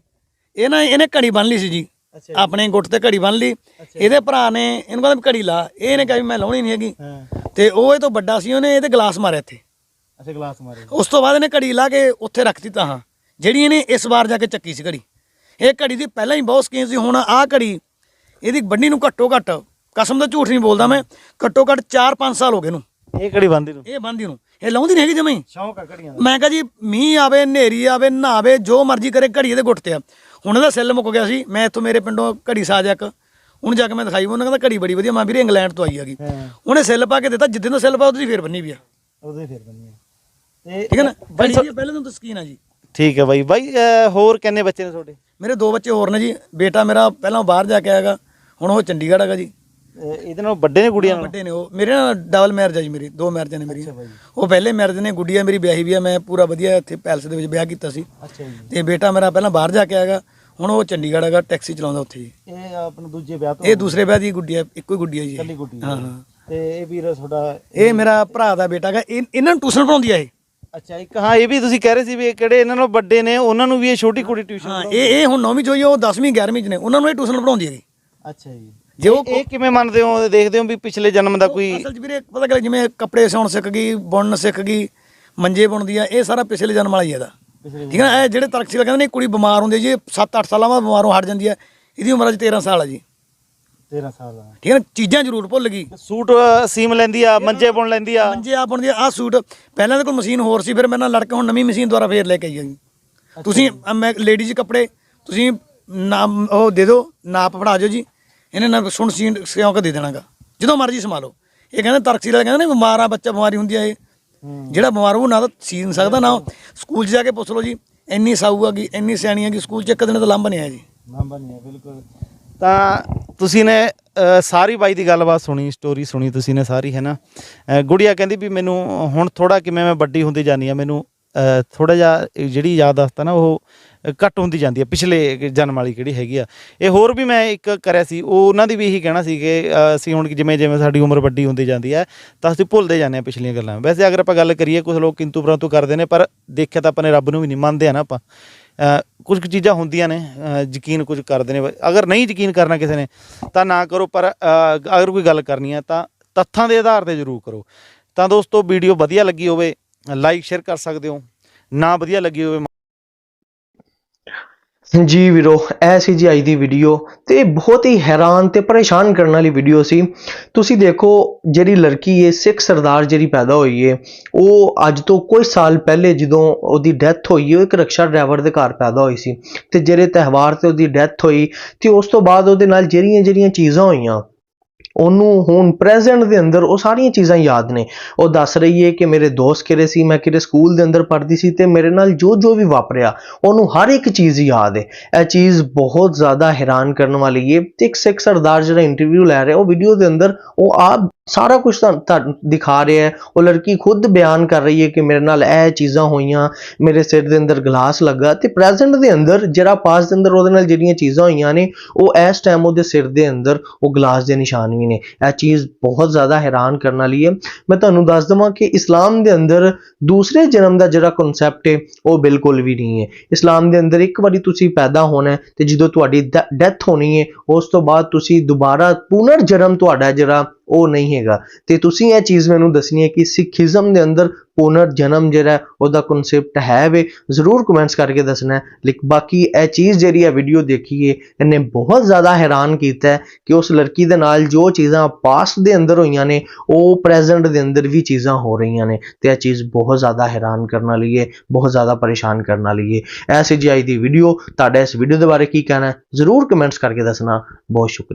ਇਹ ਨਾ ਇਹਨੇ ਘੜੀ ਬੰਨ ਲਈ ਸੀ ਜੀ। ਆਪਣੇ ਗੁੱਟ ਤੇ ਘੜੀ ਬੰਨ ਲਈ। ਇਹਦੇ ਭਰਾ ਨੇ ਇਹਨੂੰ ਕਹਿੰਦਾ ਘੜੀ ਲਾ। ਇਹਨੇ ਕਿਹਾ ਵੀ ਮੈਂ ਲਾਉਣੀ ਨਹੀਂ ਹੈਗੀ। ਤੇ ਉਹ ਇਹ ਤੋਂ ਵੱਡਾ ਸੀ ਉਹਨੇ ਇਹਦੇ ਗਲਾਸ ਮਾਰਿਆ ਇੱਥੇ। ਅੱਛਾ ਗਲਾਸ ਮਾਰਿਆ ਉਸ ਤੋਂ ਬਾਅਦ ਇਹਨੇ ਘੜੀ ਲਾ ਕੇ ਉੱਥੇ ਰੱਖਤੀ ਤਾਂ ਹਾਂ। ਜਿਹੜੀ ਇਹਨੇ ਇਸ ਵਾਰ ਜਾ ਕੇ ਚੱਕੀ ਸੀ ਘੜੀ। ਇਹ ਘੜੀ ਦੀ ਪਹਿਲਾਂ ਹੀ ਬਹੁਤ ਸਕੀਨ ਸੀ ਹੁਣ ਆਹ ਘੜੀ ਇਹਦੀ ਬੰਨੀ ਨੂੰ ਘੱਟੋ ਘੱਟ ਕਸਮ ਦਾ ਝੂਠ ਨਹੀਂ ਬੋਲਦਾ ਮੈਂ ਘੱਟੋ ਘੱਟ 4-5 ਸਾਲ ਹੋ ਗਏ ਨੂੰ ਇਹ ਕਿਹੜੀ ਬੰਦੀ ਨੂੰ? ਇਹ ਬੰਦੀ ਨੂੰ। ਇਹ ਲਾਉਂਦੀ ਨਹੀਂ ਹੈਗੀ ਜਮਈ ਸ਼ੌਂਕ ਆ ਘੜੀਆਂ ਮੈਂ ਕਿਹਾ ਜੀ ਮੀਂਹ ਆਵੇ ਹਨੇਰੀ ਆਵੇ ਨਹਾਵੇ ਜੋ ਮਰਜ਼ੀ ਕਰੇ ਘੜੀ ਇਹਦੇ ਗੁੱਟ ਤੇ ਆ। ਹੁਣ ਇਹਦਾ ਸੈੱਲ ਮੁੱਕ ਗਿਆ ਸੀ ਮੈਂ ਇੱਥੋਂ ਮੇਰੇ ਪਿੰਡੋਂ ਘੜੀ ਸਾਜ ਇੱਕ ਉਹਨੂੰ ਜਾ ਕੇ ਮੈਂ ਦਿਖਾਈ ਉਹਨੇ ਕਹਿੰਦਾ ਘੜੀ ਬੜੀ ਵਧੀਆ ਮੈਂ ਵੀਰੇ ਇੰਗਲੈਂਡ ਤੋਂ ਆਈ ਹੈਗੀ। ਉਹਨੇ ਸੈੱਲ ਪਾ ਕੇ ਦਿੱਤਾ ਜਿੱਦਾਂ ਦਾ ਸੈੱਲ ਪਾ ਉਹਦੀ ਫੇਰ ਬੰਨੀ ਵੀ ਆ। ਉਹਦੇ ਫਿਰ ਬੰਨੀ ਤੇ ਠੀਕ ਹੈ ਨਾ? ਦੀ ਪਹਿਲਾਂ ਤੋਂ ਸਕੀਨ ਆ ਜੀ। ਠੀਕ ਹੈ ਬਾਈ। ਬਾਈ ਹੋਰ ਕਿੰਨੇ ਬੱਚੇ ਨੇ ਤੁਹਾਡੇ? ਮੇਰੇ ਦੋ ਬੱਚੇ ਹੋਰ ਨੇ ਜੀ ਬੇਟਾ ਮੇਰਾ ਪਹਿਲਾਂ ਬਾਹਰ ਜਾ ਕੇ ਆਏਗਾ ਹੁਣ ਉਹ ਚੰਡੀਗੜ੍ਹ ਹੈਗਾ ਜੀ। ਇਹਦੇ ਨਾਲ ਵੱਡੇ ਨੇ ਗੁੜੀਆਂ ਨਾਲ? ਵੱਡੇ ਨੇ ਉਹ। ਮੇਰੇ ਨਾਲ ਡਬਲ ਮੈਰਿਜ ਆ ਜੀ ਮੇਰੀ ਦੋ ਮੈਰਿਜਾਂ ਨੇ ਮੇਰੀ। ਉਹ ਪਹਿਲੇ ਮੈਰਿਜ ਨੇ ਗੁੱਡੀਆ ਮੇਰੀ ਵਿਆਹੀ ਵੀ ਆ ਮੈਂ ਪੂਰਾ ਵਧੀਆ ਇੱਥੇ ਪੈਲਸ ਦੇ ਵਿੱਚ ਵਿਆਹ ਕੀਤਾ ਸੀ। ਅੱਛਾ ਜੀ। ਤੇ ਬੇਟਾ ਮੇਰਾ ਪਹਿਲਾਂ ਬਾਹਰ ਜਾ ਕੇ ਆਏਗਾ ਹੁਣ ਉਹ ਚੰਡੀਗੜ੍ਹ ਹੈਗਾ ਟੈਕਸੀ ਚਲਾਉਂਦਾ ਉੱਥੇ ਜੀ। ਇਹ ਆਪਣੇ ਦੂਜੇ ਵਿਆਹ ਤੋਂ? ਇਹ ਦੂਸਰੇ ਵਿਆਹ ਦੀ ਗੁੱਡੀ ਇੱਕੋ ਹੀ ਗੁੱਡੀ ਹੈ ਜੀ ਇਹ। ਕੱਲੀ ਗੁੱਡੀ ਹਾਂ ਹਾਂ। ਤੇ ਇਹ ਵੀਰ ਤੁਹਾਡਾ ਇਹ ਮੇਰਾ ਭਰਾ ਦਾ ਬੇਟਾ ਹੈਗਾ ਇਹ- ਇਹਨਾਂ ਨੂੰ ਟਿਊਸ਼ਨ ਪੜਾਉਂਦੀ ਆ ਇਹ। ਅੱਛਾ ਇੱਕ ਹਾਂ ਇਹ ਵੀ ਤੁਸੀਂ ਕਹਿ ਰਹੇ ਸੀ ਵੀ ਇਹ ਕਿਹੜੇ ਇਹਨਾਂ ਨਾਲੋਂ ਵੱਡੇ ਨੇ ਉਹਨਾਂ ਨੂੰ ਵੀ ਇਹ ਛੋਟੀ ਕੁੜੀ ਟਿਊਸ਼ਨ ਹਾਂ ਇਹ ਇਹ ਹੁਣ 9ਵੀਂ ਚ ਹੋਈ ਉਹ 10ਵੀਂ 11ਵੀਂ ਚ ਨੇ ਉਹਨਾਂ ਨੂੰ ਇਹ ਟਿਊਸ਼ਨ ਪੜਾਉਂਦੀ ਹੈਗੀ ਅੱਛਾ ਜੀ। ਜੇ ਉਹ ਇਹ ਕਿਵੇਂ ਮੰਨਦੇ ਹੋ ਦੇਖਦੇ ਹੋ ਵੀ ਪਿਛਲੇ ਜਨਮ ਦਾ ਕੋਈ ਅਸਲ 'ਚ ਵੀਰੇ ਪਤਾ ਕਿ ਜਿਵੇਂ ਕੱਪੜੇ ਸਿਉਣ ਸਿੱਖ ਗਈ ਬੁਣਨ ਸਿੱਖ ਗਈ ਮੰਜੇ ਬੁਣਦੀ ਆ ਇਹ ਸਾਰਾ ਪਿਛਲੇ ਜਨਮ ਵਾਲਾ ਹੀ ਇਹਦਾ। ਠੀਕ ਹੈ ਨਾ? ਇਹ ਜਿਹੜੇ ਤਰਕਸ਼ੀਲ ਕਹਿੰਦੇ ਨੇ ਕੁੜੀ ਬਿਮਾਰ ਹੁੰਦੀ ਜੀ 7-8 ਸਾਲਾਂ ਬਾਅਦ ਬਿਮਾਰੋਂ ਹਟ ਜਾਂਦੀ ਹੈ ਇਹਦੀ ਉਮਰ ਅਜ 13 ਸਾਲ ਆ ਜੀ। 13 ਸਾਲ ਦਾ ਠੀਕ ਹੈ ਨਾ? ਚੀਜ਼ਾਂ ਜ਼ਰੂਰ ਭੁੱਲ ਗਈ। ਸੂਟ ਸੀਮ ਲੈਂਦੀ ਆ ਮੰਜੇ ਬੁਣ ਲੈਂਦੀ ਆ। ਮੰਜੇ ਆ ਬੁਣਦੀ ਆ ਆਹ ਸੂਟ ਪਹਿਲਾਂ ਤਾਂ ਕੋਈ ਮਸ਼ੀਨ ਹੋਰ ਸੀ ਫਿਰ ਮੇਰੇ ਨਾਲ ਲੜ ਕੇ ਹੁਣ ਨਵੀਂ ਮਸ਼ੀਨ ਦੁਆਰਾ ਫੇਰ ਲੈ ਕੇ ਆਈ ਆ ਜੀ। ਤੁਸੀਂ ਮੈਂ ਲੇਡੀਜ਼ ਕੱਪੜੇ ਤੁਸੀਂ ਨਾਮ ਉਹ ਦੇ ਦਿਓ ਨਾਪ ਫੜਾ ਦਿਓ ਜੀ। ਇਹਨੇ ਨਾ ਸੁਣ ਸੀਨ ਸਿਉਂ ਕੇ ਦੇ ਦੇਣਾਗਾ। ਜਦੋਂ ਮਰਜ਼ੀ ਸਮਾ ਲਓ ਇਹ ਕਹਿੰਦੇ ਤਰਕਸੀਲ ਵਾਲੇ ਕਹਿੰਦੇ ਨੇ ਬਿਮਾਰ ਆ ਬੱਚਾ ਬਿਮਾਰੀ ਹੁੰਦੀ ਆ ਇਹ। ਜਿਹੜਾ ਬਿਮਾਰ ਉਹ ਨਾ ਤਾਂ ਸੀ ਨਹੀਂ ਸਕਦਾ ਨਾ। ਸਕੂਲ 'ਚ ਜਾ ਕੇ ਪੁੱਛ ਲਓ ਜੀ, ਇੰਨੀ ਸਾਊ ਆ ਹੈਗੀ ਇੰਨੀ ਸਿਆਣੀ ਹੈਗੀ ਸਕੂਲ 'ਚ ਇੱਕ ਦਿਨ ਤਾਂ ਲੰਬ ਨਹੀਂ ਆਇਆ ਜੀ। ਨੰਬਰ ਨਹੀਂ ਹੈ ਬਿਲਕੁਲ। ਤਾਂ ਤੁਸੀਂ ਨੇ ਸਾਰੀ ਬਾਈ ਦੀ ਗੱਲਬਾਤ ਸੁਣੀ ਸਟੋਰੀ ਸੁਣੀ ਤੁਸੀਂ ਨੇ ਸਾਰੀ ਹੈ ਨਾ ਗੁੜੀਆ ਕਹਿੰਦੀ ਵੀ ਮੈਨੂੰ ਹੁਣ ਥੋੜਾ ਕਿਵੇਂ ਮੈਂ ਵੱਡੀ ਹੁੰਦੀ ਜਾਨੀ ਆ, ਮੈਨੂੰ ਥੋੜਾ ਜਿਹਾ ਜਿਹੜੀ ਯਾਦ ਆਸਤਾ ਨਾ, ਉਹ ਘੱਟ ਹੁੰਦੀ ਜਾਂਦੀ ਹੈ ਪਿਛਲੇ ਜਨਮ ਵਾਲੀ ਕਿਹੜੀ ਹੈਗੀ ਆ। ਇਹ ਹੋਰ ਵੀ ਮੈਂ ਇੱਕ ਕਰਿਆ ਸੀ ਉਹ ਉਹਨਾਂ ਦੀ ਵੀ ਇਹੀ ਕਹਿਣਾ ਸੀ ਕਿ ਅਸੀਂ ਹੁਣ ਜਿਵੇਂ ਜਿਵੇਂ ਸਾਡੀ ਉਮਰ ਵੱਡੀ ਹੁੰਦੀ ਜਾਂਦੀ ਹੈ ਤਾਂ ਅਸੀਂ ਭੁੱਲਦੇ ਜਾਂਦੇ ਆ ਪਿਛਲੀਆਂ ਗੱਲਾਂ। ਵੈਸੇ ਅਗਰ ਆਪਾਂ ਗੱਲ ਕਰੀਏ ਕੁਝ ਲੋਕ ਕਿੰਤੂ ਪਰੰਤੂ ਕਰਦੇ ਨੇ ਪਰ ਦੇਖਿਆ ਤਾਂ ਆਪਾਂ ਨੇ ਰੱਬ ਨੂੰ ਵੀ ਨਹੀਂ ਮੰਨਦੇ ਆ ਨਾ ਆਪਾਂ। ਅ, ਕੁਝ ਕੁ ਚੀਜ਼ਾਂ ਹੁੰਦੀਆਂ ਨੇ ਯਕੀਨ ਕੁਝ ਕਰਦੇ ਨੇ। ਅਗਰ ਨਹੀਂ ਯਕੀਨ ਕਰਨਾ ਕਿਸੇ ਨੇ ਤਾਂ ਨਾ ਕਰੋ ਪਰ ਅਗਰ ਕੋਈ ਗੱਲ ਕਰਨੀ ਹੈ ਤਾਂ ਤੱਥਾਂ ਦੇ ਆਧਾਰ ਤੇ ਜ਼ਰੂਰ ਕਰੋ। ਤਾਂ ਦੋਸਤੋ ਵੀਡੀਓ ਵਧੀਆ ਲੱਗੀ ਹੋਵੇ ਲਾਈਕ ਸ਼ੇਅਰ ਕਰ ਸਕਦੇ ਹੋ। ਨਾ ਵਧੀਆ ਲੱਗੀ ਹੋਵੇ ਜੀ ਵੀਰੋ, ਇਹ ਸੀ ਜੀ ਅੱਜ ਦੀ ਵੀਡੀਓ ਤੇ ਇਹ ਬਹੁਤ ਹੀ ਹੈਰਾਨ ਤੇ ਪਰੇਸ਼ਾਨ ਕਰਨ ਵਾਲੀ ਵੀਡੀਓ ਸੀ। ਤੁਸੀਂ ਦੇਖੋ, ਜਿਹੜੀ ਲੜਕੀ ਹੈ ਸਿੱਖ ਸਰਦਾਰ ਜਿਹੜੀ ਪੈਦਾ ਹੋਈ ਹੈ ਉਹ ਅੱਜ ਤੋਂ ਕੁਝ ਸਾਲ ਪਹਿਲੇ ਜਦੋਂ ਉਹਦੀ ਡੈਥ ਹੋਈ ਉਹ ਇੱਕ ਰਕਸ਼ਾ ਡਰਾਈਵਰ ਦੇ ਘਰ ਪੈਦਾ ਹੋਈ ਸੀ। ਤੇ ਜਿਹੜੇ ਤਿਉਹਾਰ ਤੇ ਉਹਦੀ ਡੈਥ ਹੋਈ, ਤੇ ਉਸ ਤੋਂ ਬਾਅਦ ਉਹਦੇ ਨਾਲ ਜਿਹੜੀਆਂ ਜਿਹੜੀਆਂ ਚੀਜ਼ਾਂ ਹੋਈਆਂ ਉਹਨੂੰ ਹੁਣ ਪ੍ਰੈਜ਼ੈਂਟ ਦੇ ਅੰਦਰ ਉਹ ਸਾਰੀਆਂ ਚੀਜ਼ਾਂ ਯਾਦ ਨੇ। ਉਹ ਦੱਸ ਰਹੀ ਹੈ ਕਿ ਮੇਰੇ ਦੋਸਤ ਕਿਹੜੇ ਸੀ, ਮੈਂ ਕਿਹੜੇ ਸਕੂਲ ਦੇ ਅੰਦਰ ਪੜ੍ਹਦੀ ਸੀ ਤੇ ਮੇਰੇ ਨਾਲ ਜੋ ਜੋ ਵੀ ਵਾਪਰਿਆ, ਉਹਨੂੰ ਹਰ ਇੱਕ ਚੀਜ਼ ਯਾਦ ਹੈ ਇਹ ਚੀਜ਼ ਬਹੁਤ ਜ਼ਿਆਦਾ ਹੈਰਾਨ ਕਰਨ ਵਾਲੀ ਹੈ ਤੇ ਇੱਕ ਸਿੱਖ ਸਰਦਾਰ ਜਿਹੜਾ ਇੰਟਰਵਿਊ ਲੈ ਰਿਹਾ, ਉਹ ਵੀਡੀਓ ਦੇ ਅੰਦਰ ਉਹ ਆਪ ਸਾਰਾ ਕੁਝ ਤੁਹਾਨੂੰ ਦਿਖਾ ਰਿਹਾ ਹੈ ਉਹ ਲੜਕੀ ਖੁਦ ਬਿਆਨ ਕਰ ਰਹੀ ਹੈ ਕਿ ਮੇਰੇ ਨਾਲ ਇਹ ਚੀਜ਼ਾਂ ਹੋਈਆਂ, ਮੇਰੇ ਸਿਰ ਦੇ ਅੰਦਰ ਗਲਾਸ ਲੱਗਾ ਤੇ ਪ੍ਰੈਜ਼ੈਂਟ ਦੇ ਅੰਦਰ, ਜਿਹੜਾ ਪਾਸ ਦੇ ਅੰਦਰ ਉਹਦੇ ਨਾਲ ਜਿਹੜੀਆਂ ਚੀਜ਼ਾਂ ਹੋਈਆਂ ਨੇ, ਉਹ ਇਸ ਟਾਈਮ ਉਹਦੇ ਸਿਰ ਦੇ ਅੰਦਰ, ਉਹ ਗਲਾਸ ਦੇ ਨਿਸ਼ਾਨ ਵੀ ਨੇ। ਇਹ ਚੀਜ਼ ਬਹੁਤ ਜ਼ਿਆਦਾ ਹੈਰਾਨ ਕਰਨ ਵਾਲੀ ਹੈ। ਮੈਂ ਤੁਹਾਨੂੰ ਦੱਸ ਦਵਾਂ ਕਿ ਇਸਲਾਮ ਦੇ ਅੰਦਰ ਦੂਸਰੇ ਜਨਮ ਦਾ ਜਿਹੜਾ ਕਨਸੈਪਟ ਹੈ, ਉਹ ਬਿਲਕੁਲ ਵੀ ਨਹੀਂ ਹੈ। ਇਸਲਾਮ ਦੇ ਅੰਦਰ ਇੱਕ ਵਾਰੀ ਤੁਸੀਂ ਪੈਦਾ ਹੋਣਾ ਤੇ ਜਦੋਂ ਤੁਹਾਡੀ ਡੈਥ ਹੋਣੀ ਹੈ, ਉਸ ਤੋਂ ਬਾਅਦ ਤੁਸੀਂ ਦੁਬਾਰਾ ਪੁਨਰ ਜਨਮ ਤੁਹਾਡਾ ਜਿਹੜਾ, ਉਹ ਨਹੀਂ ਹੈਗਾ। ਤੇ ਤੁਸੀਂ ਇਹ ਚੀਜ਼ ਮੈਨੂੰ ਦੱਸਣੀ ਹੈ ਕਿ ਸਿੱਖੀਜ਼ਮ ਦੇ ਅੰਦਰ ਪੁਨਰ ਜਨਮ ਜਿਹੜਾ ਉਹਦਾ ਕਨਸੈਪਟ ਹੈ ਵੇ। ਜ਼ਰੂਰ ਕਮੈਂਟਸ ਕਰਕੇ ਦੱਸਣਾ ਹੈ। ਬਾਕੀ ਇਹ ਚੀਜ਼ ਜਿਹੜੀ ਹੈ ਵੀਡੀਓ ਦੇਖੀਏ, ਇਹਨੇ ਬਹੁਤ ਜ਼ਿਆਦਾ ਹੈਰਾਨ ਕੀਤਾ ਕਿ ਉਸ ਲੜਕੀ ਦੇ ਨਾਲ ਜੋ ਚੀਜ਼ਾਂ ਪਾਸਟ ਦੇ ਅੰਦਰ ਹੋਈਆਂ ਨੇ, ਉਹ ਪ੍ਰੈਜ਼ੈਂਟ ਦੇ ਅੰਦਰ ਵੀ ਚੀਜ਼ਾਂ ਹੋ ਰਹੀਆਂ ਨੇ। ਤੇ ਇਹ ਚੀਜ਼ ਬਹੁਤ ਜ਼ਿਆਦਾ ਹੈਰਾਨ ਕਰਨ ਵਾਲੀ ਹੈ, ਬਹੁਤ ਜ਼ਿਆਦਾ ਪਰੇਸ਼ਾਨ ਕਰਨ ਵਾਲੀ ਹੈ। ਐਸੇ ਜੀ ਅੱਜ ਦੀ ਵੀਡੀਓ ਤੁਹਾਡਾ ਇਸ ਵੀਡੀਓ ਦੇ ਬਾਰੇ ਕੀ ਕਹਿਣਾ ਜ਼ਰੂਰ ਕਮੈਂਟਸ ਕਰਕੇ ਦੱਸਣਾ। ਬਹੁਤ ਸ਼ੁਕਰੀਆ।